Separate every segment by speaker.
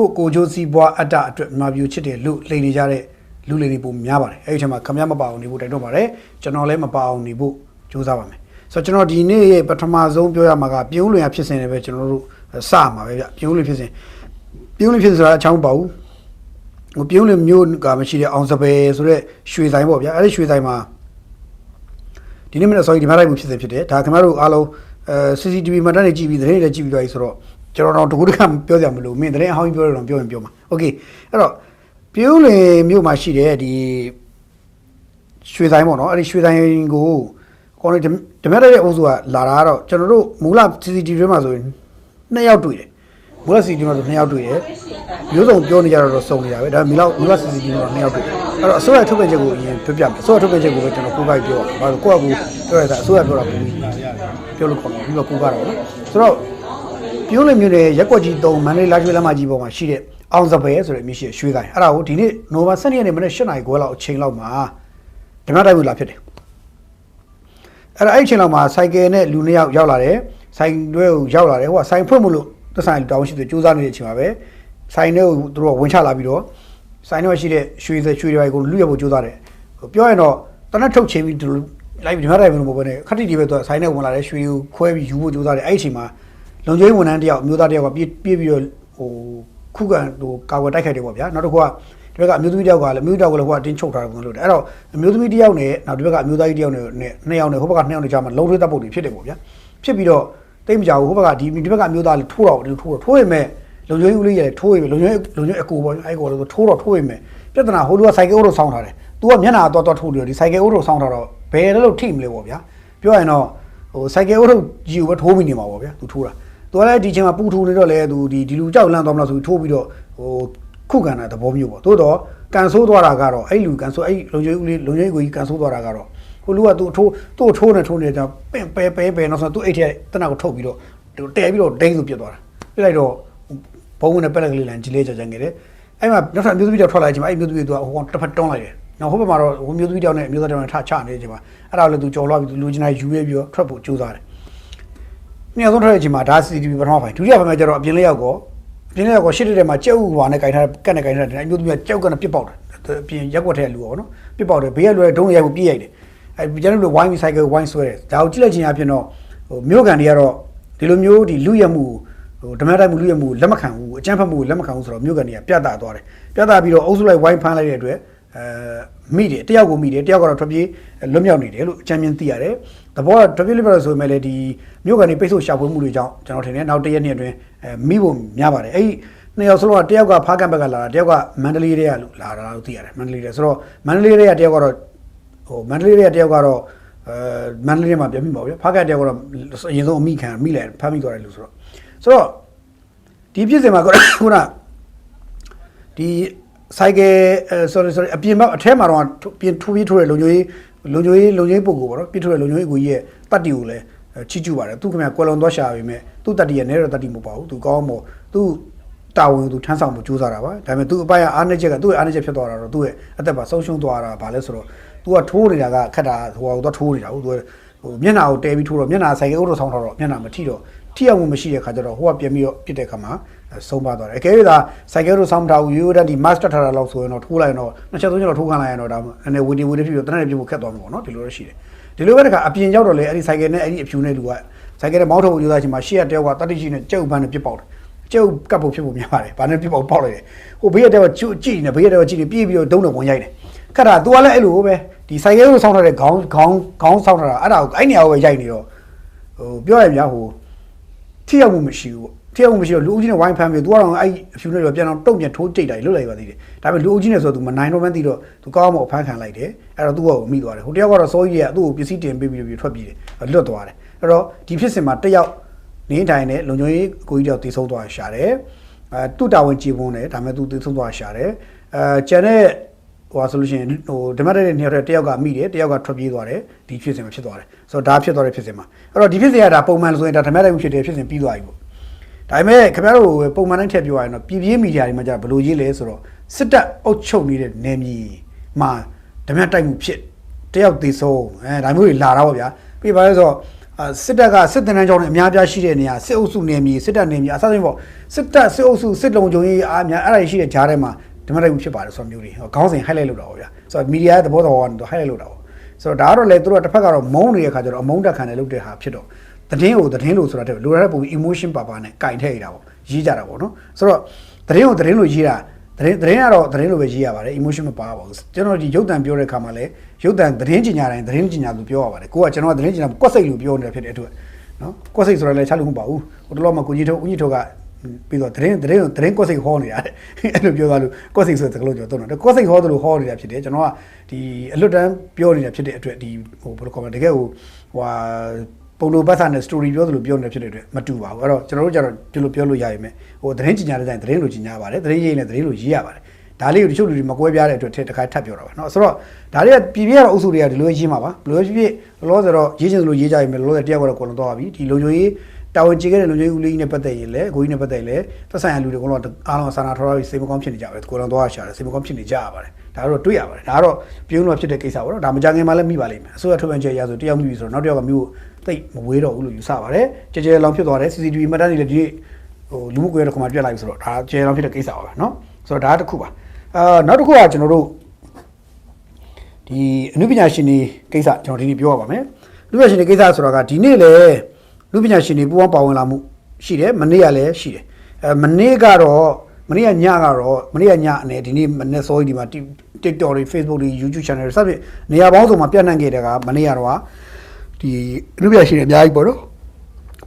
Speaker 1: ကိုကိုချိုးစီးပွားအတ္တအတွက်မြန်မာပြည်ချစ်တယ်လို့လိန်နေကြတဲ့လူလိန်တွေပုံများပါတယ်အဲ့ဒီအချိန်မှာခမရမပါအောင်နေဖို့တိုက်တော့ပါတယ်ကျွန်တော်လည်းမပါအောင်နေဖို့ကြိုးစားပါမယ်ဆိုတော့ကျွန်တော်ဒီနေ့ရဲ့ပထမဆုံးပြောရမှာကပြုံးလွင်ရဖြစ်စဉ်တွေပဲကျွန်တော်တို့စမှာပဲဗျပြုံးလွင်ဖြစ်စဉ်ပြုံးလွင်ဖြစ်စဉ်ဆိုတာအချောင်းပါဘူးဟိုပြုံးလွင်မျိုးကမရှိတဲ့အောင်စပယ်ဆိုတဲ့ရွှေဆိုင်ပေါ့ဗျာအဲ့ဒီရွှေဆိုင်မှာဒီနေ့မနေ့ sorry ဒီမှာလိုက်မှုဖြစ်စဉ်ဖြစ်တယ်ဒါခင်ဗျားတို့အားလုံးအဲ CCTV မှတ်တမ်းတွေကြည့်ပြီးသတင်းတွေလည်းကြည့်ပြီးသွားပြီဆိုတော့ ကျွန်တော်တော့တကူတကပြောကြမလို့မင်းသတင်းအဟောင်းကြီးပြောရတော့ပြောရင်ပြောမှာโอเคအဲ့တော့ပြုံးလင်မြို့မှာရှိတဲ့ဒီရွှေဆိုင်ပေါ့နော်အဲ့ဒီရွှေဆိုင်ကိုကောင်းနေဓမ္မရရဲ့အုပ်စုကလာတာကတော့ကျွန်တော်တို့မူလ CCTV တွေမှာဆိုရင်နှစ်ယောက်တွေ့တယ်မူလ CCTV မှာဆိုနှစ်ယောက်တွေ့တယ်မျိုးစုံပြောနေကြတော့စုံနေတာပဲဒါမီလောက်မူလ CCTV မှာနှစ်ယောက်တွေ့တယ်အဲ့တော့အစိုးရထုတ်ပြန်ချက်ကိုအရင်ပြောပြမယ်အစိုးရထုတ်ပြန်ချက်ကိုပဲကျွန်တော်ကိုယ်ပိုက်ပြောပါဘာလို့ကိုယ့်အကူပြောရတာအစိုးရပြောတာဘူးပြောလို့ခေါ်မှာပြီးတော့ကိုယ်ကတော့နော်ဆိုတော့ ပြုံးလင်မျိုးနဲ့ရက်ကွက်ကြီး3မန္တလေးလာရွှေလမ်းမကြီးပေါ်မှာရှိတဲ့အောင်စပယ်ဆိုတဲ့မြို့ရှိရွှေဆိုင်အဲ့ဒါကိုဒီနေ့နိုဝင်ဘာ12ရက်နေ့မနေ့8နာရီခွဲလောက်အချိန်လောက်မှာဓမ္မတိုက်မှုလာဖြစ်တယ်အဲ့ဒါအဲ့ဒီအချိန်လောက်မှာစိုက်ကယ်နဲ့လူနှစ်ယောက်ရောက်လာတယ်ဆိုင်တွဲကိုရောက်လာတယ်ဟိုကဆိုင်ဖွင့်မလို့သက်ဆိုင်တောင်းရှိသူစူးစမ်းနေတဲ့အချိန်မှာပဲဆိုင်ထဲကိုသူတို့ကဝင်ချလာပြီးတော့ဆိုင်ထဲမှာရှိတဲ့ရွှေစရွှေတွေကိုလူရဖို့စူးစမ်းတယ်ဟိုပြောရင်တော့တနက်ထုတ်ချိန်ပြီးဒီလိုလိုက်ပြီးဒီမှာတိုင်းမလို့မဟုတ်ဘဲနဲ့ခက်တိတီပဲသူကဆိုင်ထဲဝင်လာတယ်ရွှေကိုခွဲပြီးယူဖို့စူးစမ်းတယ်အဲ့ဒီအချိန်မှာ လုံခြုံရေးဝန်ထမ်းတယောက်အမျိုးသားတယောက်ကပြေးပြေးပြီးတော့ဟိုခုခံဟိုကာကွယ်တိုက်ခိုက်တယ်ပေါ့ဗျာနောက်တစ်ခုကဒီဘက်ကအမျိုးသမီးတယောက်ကလည်းအမျိုးသမီးတယောက်ကလည်းဟိုကအတင်းချုပ်ထားတယ်ပုံလို့တယ်အဲ့တော့အမျိုးသမီးတယောက်နဲ့နောက်ဒီဘက်ကအမျိုးသားကြီးတယောက်နဲ့နှစ်ယောက်နဲ့ဟိုဘက်ကနှစ်ယောက်နဲ့ကြားမှာလုံထွေးတပ်ပုတ်တွေဖြစ်တယ်ပေါ့ဗျာဖြစ်ပြီးတော့တိတ်မကြဘူးဟိုဘက်ကဒီဒီဘက်ကအမျိုးသားလည်းထိုးတော့ဒီထိုးတော့ထိုးရမယ်လုံခြုံရေးဦးလေးရတယ်ထိုးရမယ်လုံခြုံရေးလုံခြုံရေးအကူပေါ့အဲ့ကောလည်းထိုးတော့ထိုးရမယ်ပြဿနာဟိုလူကစိုက်ကဲအိုးတော့ဆောင်းထားတယ် तू ကမျက်နှာတော့တော့ထိုးတယ်ဒီစိုက်ကဲအိုးတော့ဆောင်းထားတော့ဘယ်လဲလို့ထိမလဲပေါ့ဗျာပြောရင်တော့ဟိုစိုက်ကဲအိုးတော့ကြီးကိုပဲထိုးမိနေမှာပေါ့ဗျာ तू ထိုးတာ သူကလည်းဒီချိန်မှာပူထူနေတော့လေသူဒီဒီလူကြောက်လန့်သွားမလားဆိုပြီးထိုးပြီးတော့ဟိုခုခံတာသဘောမျိုးပေါ့သို့တော့ကန်ဆိုးသွားတာကတော့အဲ့လူကန်ဆိုးအဲ့လုံခြုံရေးဦးလေးလုံခြုံရေးကိုကြီးကန်ဆိုးသွားတာကတော့ဟိုလူကသူထိုးသူ့ထိုးနေထိုးနေကြပင့်ပဲပဲပဲနောက်ဆိုသူ့အိတ်ထဲတနက်ကိုထုတ်ပြီးတော့သူတဲပြီးတော့ဒိန်းဆိုပြစ်သွားတာပြစ်လိုက်တော့ဘုံဝင်နဲ့ပက်လက်ကလေးလန်ကြီးလေးကြကြငယ်တယ်အဲ့မှာနောက်ထပ်မျိုးသမီးတယောက်ထွက်လာချိန်မှာအဲ့မျိုးသမီးကဟိုကောင်တစ်ဖက်တွန်းလိုက်တယ်နောက်ဟိုဘက်မှာတော့ဟိုမျိုးသမီးတယောက်နဲ့မျိုးသားတယောက်နဲ့ထချနေချိန်မှာအဲ့ဒါလည်းသူကြော်လွှားပြီးသူလူချင်းတိုင်းယူရဲပြီးတော့ထွက်ဖို့ကြိုးစားတယ် နှစ်ယောက်ဆုံးထွက်တဲ့အချိန်မှာဒါ CCTV ပထမပိုင်းဒုတိယပိုင်းမှာကျတော့အပြင်လေးရောက်ကောအပြင်လေးရောက်ကောရှစ်တဲ့မှာကြောက်ဟွာနဲ့ကင်ထားကတ်နဲ့ကင်ထားတယ်အမျိုးသမီးကကြောက်ကနဲ့ပြစ်ပေါက်တယ်အပြင်ရက်ကွက်ထဲလူပေါ့နော်ပြစ်ပေါက်တယ်ဘေးကလွယ်ဒုံးရိုက်ကိုပြေးရိုက်တယ်အဲကျွန်တော်တို့ဝိုင်းပြီးဆိုင်ကယ်ဝိုင်းဆွဲတယ်ဒါကိုကြည့်လိုက်ချင်းအပြင်တော့ဟိုမြို့ကန်တွေကတော့ဒီလိုမျိုးဒီလူရမှုဟိုဓမ္မတိုက်မှုလူရမှုလက်မခံဘူးအကြမ်းဖက်မှုလက်မခံဘူးဆိုတော့မြို့ကန်တွေကပြတ်တာသွားတယ်ပြတ်တာပြီးတော့အုပ်စုလိုက်ဝိုင်းဖမ်းလိုက်တဲ့အတွက်အဲမိတယ်တယောက်ကိုမိတယ်တယောက်ကတော့ထွက်ပြေးလွတ်မြောက်နေတယ်လို့အကြမ်းမြင်သိရတယ်။ တဘောကထွက်ပြေးလိမ့်မယ်ဆိုပေမဲ့လည်းဒီမြို့ကနေပိတ်ဆို့ရှာဖွေမှုတွေကြောင့်ကျွန်တော်ထင်တယ်နောက်တစ်ရက်နှစ်အတွင်းအဲမိဖို့များပါတယ်။အဲ့ဒီနှစ်ယောက်စလုံးကတယောက်ကဖားကန်ဘက်ကလာတာတယောက်ကမန္တလေးတွေကလာတာလို့သိရတယ်မန္တလေးတွေဆိုတော့မန္တလေးတွေကတယောက်ကတော့ဟိုမန္တလေးတွေကတယောက်ကတော့အဲမန္တလေးထဲမှာပြန်မိပါဗျာဖားကန်တယောက်ကတော့အရင်ဆုံးအမိခံမိလဲဖမ်းမိသွားတယ်လို့ဆိုတော့ဆိုတော့ဒီပြစ်စင်မှာခုနဒီဆိုင်ကယ် sorry sorry အပြင်ဘက်အထဲမှာတော့ပြင်ထူပြီးထိုးတဲ့လုံခြုံရေး လုံခြုံရေးလုံခြုံရေးပုံကိုပေါ့နော်ပြစ်ထိုးတဲ့လုံခြုံရေးအကူကြီးရဲ့တတ်တီကိုလည်းချီကျူပါတယ်သူခင်ဗျကွယ်လွန်သွားရှာပေမဲ့သူ့တတ်တီရဲ့နဲတော့တတ်တီမဟုတ်ပါဘူးသူကောင်းမို့သူတာဝန်သူထမ်းဆောင်မှုကြိုးစားတာပါဒါပေမဲ့သူ့အပိုင်းအားနည်းချက်ကသူ့ရဲ့အားနည်းချက်ဖြစ်သွားတာတော့သူ့ရဲ့အသက်ပါဆုံးရှုံးသွားတာဗာလဲဆိုတော့ तू ကထိုးနေတာကခက်တာဟိုကတော့ထိုးနေတာဟုတ်သူဟိုမျက်နှာကိုတဲပြီးထိုးတော့မျက်နှာဆိုင်ကဲဥတော်ဆောင်းထားတော့မျက်နှာမထိတော့ထိအောင်မရှိတဲ့ခါကျတော့ဟိုကပြန်ပြီးတော့ပြစ်တဲ့ခါမှာ ဆုံးပါသွားတယ်အကယ်၍သာဆိုင်ကဲဥတော်ဆောင်းထားဘူးရိုးရိုးတန်းဒီ master ထားတာလောက်ဆိုရင်တော့ထိုးလိုက်ရင်တော့နှစ်ချက်သုံးချက်တော့ထိုးခံလိုက်ရင်တော့ဒါအနေဝီဒီဝီဒီဖြစ်ပြီးတနက်ပြဖို့ခက်သွားမှာပေါ့နော်ဒီလိုတော့ရှိတယ်ဒီလိုပဲတခါအပြင်ရောက်တော့လေအဲ့ဒီဆိုင်ကဲနဲ့အဲ့ဒီအဖြူနဲ့လူကဆိုင်ကဲနဲ့မောင်းထုတ်ဖို့ယူသားချင်းမှာရှေ့ကတယောက်ကတတိရှိနဲ့ကြုတ်ပန်းနဲ့ပြစ်ပေါက်တယ်ကျုပ်ကပ်ဖို့ဖြစ်ဖို့များပါတယ်။ဘာနဲ့ပြပေါ့ပေါက်လိုက်တယ်။ဟိုဘေးရတဲ့ကကြည့်နေဘေးရတဲ့ကကြည့်နေပြေးပြီးတော့ဒုံးနဲ့ဝင်ရိုက်တယ်။ခက်တာ तू ကလည်းအဲ့လိုပဲဒီဆိုင်ကဲကိုဆောင်းထားတဲ့ခေါင်းခေါင်းခေါင်းဆောင်းထားတာအဲ့ဒါကိုအဲ့နေရာကိုပဲရိုက်နေတော့ဟိုပြောရရင်များဟိုထိရောက်မှုမရှိဘူးပေါ့။ ထိရောက်မှုမရှိတော့လူဦးကြီးနဲ့ဝိုင်းဖမ်းပြီး तू ကတော့အဲ့အဖြူနဲ့တော့ပြန်တော့တုံ့ပြန်ထိုးကြိတ်တာလွတ်လိုက်ပါသေးတယ်။ဒါပေမဲ့လူဦးကြီးနဲ့ဆိုတော့ तू မနိုင်တော့မှန်းသိတော့ तू ကောင်းမှအဖမ်းခံလိုက်တယ်။အဲ့တော့ तू ကမိသွားတယ်။ဟိုတယောက်ကတော့စိုးကြီးကသူ့ကိုပစ္စည်းတင်ပေးပြီးပြီးထွက်ပြေးတယ်။လွတ်သွားတယ်။အဲ့တော့ဒီဖြစ်စဉ်မှာတယောက်နေထိုင်တဲ့လုံခြုံရေးကိုကြီးတယောက်တည်ဆုံးသွားရှာတယ်။အဲသူ့တာဝန်ကြည်ပွန်းတယ်ဒါပေမဲ့သူတည်ဆုံးသွားရှာတယ်။အဲကျန်တဲ့ဟိုဆိုလို့ရှိရင်ဟိုဓမ္မတဲ့နှစ်ယောက်တည်းတယောက်ကမိတယ်တယောက်ကထွက်ပြေးသွားတယ်ဒီဖြစ်စဉ်မှာဖြစ်သွားတယ်။ဆိုတော့ဒါဖြစ်သွားတဲ့ဖြစ်စဉ်မှာအဲ့တော့ဒီဖြစ်စဉ်ကဒါပုံမှန်ဆိုရင်ဒါဓမ္မတဲ့မှုဖြစ်တဲ့ဖြစ်စဉ်ပြီးသွားပြီပေါ့။ ဒါပေမဲ့ခင်ဗျားတို့ပုံမှန်တိုင်းထည့်ပြောရရင်တော့ပြည်ပြင်းမီဒီယာတွေမှာじゃဘယ်လိုရေးလဲဆိုတော့စစ်တပ်အုပ်ချုပ်နေတဲ့နယ်မြေမှာဓမ္မတိုက်မှုဖြစ်တယောက်သေးဆုံးအဲဒါမျိုးတွေလာတာပေါ့ဗျာပြီးပါလဲဆိုတော့အအာစစ်တပ်ကစစ်တပ်တန်းကြောင်းတွေအများပြားရှိတဲ့နေရာစစ်အုပ်စုနေမြေစစ်တပ်နေမြေအစသဖြင့်ပေါ့စစ်တပ်စစ်အုပ်စုစစ်လုံခြုံရေးအားများအဲ့ဒါတွေရှိတဲ့ဂျားထဲမှာဒီမှာလည်းဖြစ်ပါတယ်ဆိုတော့မျိုးတွေဟောခေါင်းစဉ် highlight လုပ်တာပေါ့ဗျာဆိုတော့မီဒီယာရဲ့သဘောတော်ကတော့ highlight လုပ်တာပေါ့ဆိုတော့ဒါကတော့လေသူတို့ကတစ်ဖက်ကတော့မုန်းနေတဲ့ခါကျတော့အမုန်းတက်ခံတယ်လုပ်တဲ့ဟာဖြစ်တော့ သတင်းကိုသတင်းလို့ဆိုတာတဲ့လိုရတဲ့ပုံ emotion ပါပါနဲ့ကင်ထည့်ရတာပေါ့ရေးကြတာပေါ့နော်ဆိုတော့သတင်းကိုသတင်းလို့ရေးတာသတင်းသတင်းကတော့သတင်းလို့ပဲရေးရပါတယ် emotion မပါပါဘူးကျွန်တော်ဒီရုပ်တံပြောတဲ့ခါမှာလည်းရုပ်တံသတင်းကြင်ညာတိုင်းသတင်းကြင်ညာလို့ပြောရပါတယ်ကိုကကျွန်တော်ကသတင်းကြင်ညာကွက်စိတ်လို့ပြောနေတာဖြစ်တဲ့အတွက်နော်ကွက်စိတ်ဆိုတာလည်းချလို့မပါဘူးဟိုတလောမှကိုကြီးထုတ်ဦးကြီးထုတ်ကပြီးတော့သတင်းသတင်းသတင်းကွက်စိတ်ဟောနေတာတဲ့အဲ့လိုပြောသွားလို့ကွက်စိတ်ဆိုတဲ့စကားလုံးကျွန်တော်သုံးတာကွက်စိတ်ဟောတယ်လို့ဟောနေတာဖြစ်တယ်ကျွန်တော်ကဒီအလွတ်တန်းပြောနေတာဖြစ်တဲ့အတွက်ဒီဟိုဘယ်လိုခေါ်မလဲတကယ်ဟိုဟို ပုံလိုပတ်စာနဲ့ story ပြောသလိုပြောနေတာဖြစ်တဲ့အတွက်မတူပါဘူးအဲ့တော့ကျွန်တော်တို့ကျတော့ဒီလိုပြောလို့ရရင်မယ်ဟိုသတင်းကြင်ညာတဲ့တိုင်းသတင်းလိုကြင်ညာပါတယ်သတင်းရေးနေသတင်းလိုရေးရပါတယ်ဒါလေးကိုတချို့လူတွေမကွဲပြားတဲ့အတွက်ထည့်တစ်ခါထပ်ပြောတာပါเนาะဆိုတော့ဒါတွေကပြည်ပြရတော့အုပ်စုတွေကဒီလိုရေးမှာပါဘယ်လိုဖြစ်ဖြစ်လောလောဆယ်တော့ရေးချင်သလိုရေးကြရင်မယ်လောလောဆယ်တယောက်ကတော့ကိုလုံးတော့ပြီဒီလုံခြုံရေးတာဝန်ကျေခဲ့တဲ့လုံခြုံရေးဦးလေးနဲ့ပတ်သက်ရင်လည်းအကိုကြီးနဲ့ပတ်သက်ရင်လည်းသက်ဆိုင်ရာလူတွေကတော့အားလုံးစာနာထောက်ထားပြီးစိတ်မကောင်းဖြစ်နေကြပဲကိုလုံးတော့ရှာတယ်စိတ်မကောင်းဖြစ်နေကြရပါတယ်ဒါတော့တွေ့ရပါတယ်ဒါကတော့ပြုံးလို့ဖြစ်တဲ့ကိစ္စပေါ့နော်ဒါမကြခင်မှလည်းမိပါလိမ့်မယ်အစိုးရထုတ်ပြန်ချက်ရဆိုတယောက်မိပြီဆိုတော့နောက်တစ်ယောက်ကမျိုး တိတ်မဝေးတော့ဘူးလို့ယူဆပါတယ်ကြဲကြဲလောင်ဖြစ်သွားတယ် CCTV မှတ်တမ်းတွေလည်းဒီဟိုလူမှုကွန်ရက်တစ်ခုမှပြတ်လိုက်ပြီဆိုတော့ဒါကြဲလောင်ဖြစ်တဲ့ကိစ္စပါပဲเนาะဆိုတော့ဒါတစ်ခုပါအာနောက်တစ်ခုကကျွန်တော်တို့ဒီအနုပညာရှင်တွေကိစ္စကျွန်တော်ဒီနေ့ပြောရပါမယ်လူပညာရှင်တွေကိစ္စဆိုတာကဒီနေ့လေလူပညာရှင်တွေပူပေါင်းပါဝင်လာမှုရှိတယ်မနေ့ကလည်းရှိတယ်အဲမနေ့ကတော့မနေ့ကညကတော့မနေ့ကညအနေဒီနေ့မနေ့စောကြီးဒီမှာ TikTok တွေ Facebook တွေ YouTube channel တွေစသဖြင့်နေရာပေါင်းစုံမှာပြန့်နှံ့ခဲ့တဲ့ကမနေ့ကတော့ ဒီလူပညာရှင်တွေအများကြီးပေါ့နော်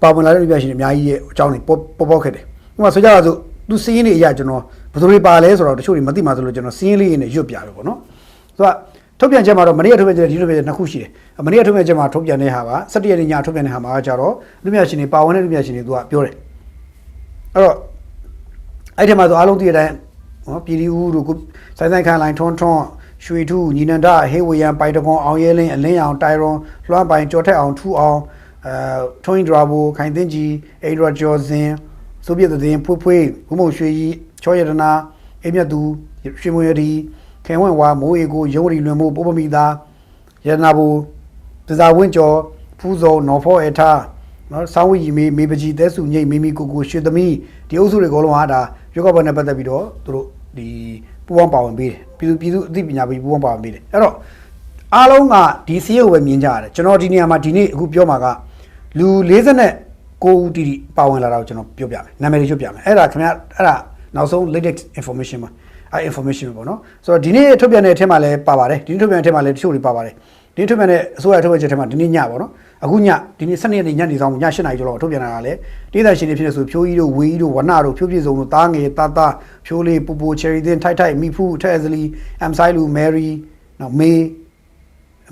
Speaker 1: ပါဝင်လာတဲ့လူပညာရှင်တွေအများကြီးရဲ့အကြောင်းတွေပေါ်ပေါ်ပေါက်ခဲ့တယ်ဥပမာဆိုကြပါစို့သူစင်းရင်းတွေအရာကျွန်တော်ဘယ်သူတွေပါလဲဆိုတော့တချို့တွေမသိမှဆိုလို့ကျွန်တော်စင်းရင်းလေးနဲ့ရွတ်ပြတယ်ပေါ့နော်သူကထုတ်ပြန်ချက်မှာတော့မနေ့ကထုတ်ပြန်ချက်ဒီထုတ်ပြန်ချက်နှစ်ခုရှိတယ်မနေ့ကထုတ်ပြန်ချက်မှာထုတ်ပြန်တဲ့ဟာက17ရက်နေ့ညထုတ်ပြန်တဲ့ဟာမှာကကြတော့လူပညာရှင်တွေပါဝင်တဲ့လူပညာရှင်တွေသူကပြောတယ်အဲ့တော့အဲ့ဒီမှာဆိုအားလုံးသိတဲ့အတိုင်းနော်ပြည်ဒီဦးတို့စိုင်းစိုင်းခန်လိုင်းထွန်းထွန်း ရွှေထူးညီနန္ဒဟေးဝရန်ပိုင်တကွန်အောင်ရဲလင်းအလင်းအောင်တိုင်ရွန်လွှမ်းပိုင်ကြော်ထက်အောင်ထူအောင်အဲထွန်းဒရာဘူခိုင်သိန်းကြီးအိဒရာကျော်စင်ဆိုဗီယက်သတင်းဖွေးဖွေးဘုံမုံရွှေကြီးချောရတနာအိမြတ်သူရွှေမွေရီခင်ဝင့်ဝါမိုးအေကိုရုံးရီလွင်မို့ပိုးပမိသားရတနာဘူတစားဝင်းကျော်ဖူးစုံနော်ဖောအေထားနော်ဆောင်းဝီမေမေပကြီးတဲစုညိတ်မိမိကိုကိုရွှေသမီးဒီအုပ်စုတွေအကုန်လုံးဟာဒါရွက်ကောက်ပွဲနဲ့ပတ်သက်ပြီးတော့သူတို့ဒီ ပူပေါင်းပါဝင်ပေးတယ်ပြည်သူပြည်သူအသိပညာပေးပူပေါင်းပါဝင်ပေးတယ်အဲ့တော့အားလုံးကဒီစီးရုပ်ပဲမြင်ကြရတယ်ကျွန်တော်ဒီနေရာမှာဒီနေ့အခုပြောမှာကလူ49ဦးတီတီပါဝင်လာတာကိုကျွန်တော်ပြောပြမယ်နာမည်တွေပြောပြမယ်အဲ့ဒါခင်ဗျအဲ့ဒါနောက်ဆုံး latest information ပါအဲ information ပဲပေါ့နော်ဆိုတော့ဒီနေ့ထုတ်ပြန်တဲ့အထက်မှာလည်းပါပါတယ်ဒီနေ့ထုတ်ပြန်တဲ့အထက်မှာလည်းတချို့တွေပါပါတယ် ဒီနေ့ထုတ်ပြန်တဲ့အစိုးရထုတ်ပြန်ချက်ထဲမှာဒီနေ့ညပေါ့နော်အခုညဒီနေ့12ရက်နေ့ညနေဆောင်ည8နာရီကျော်တော့ထုတ်ပြန်လာတာလေဒေသရှင်တွေဖြစ်နေဆိုဖြိုးကြီးတို့ဝေးကြီးတို့ဝနတို့ဖြိုးပြည့်စုံတို့တားငယ်တာတာဖြိုးလေးပူပူချယ်ရီသင်းထိုက်ထိုက်မိဖူးထက်အစလီအမ်ဆိုင်လူမယ်ရီနော်မေ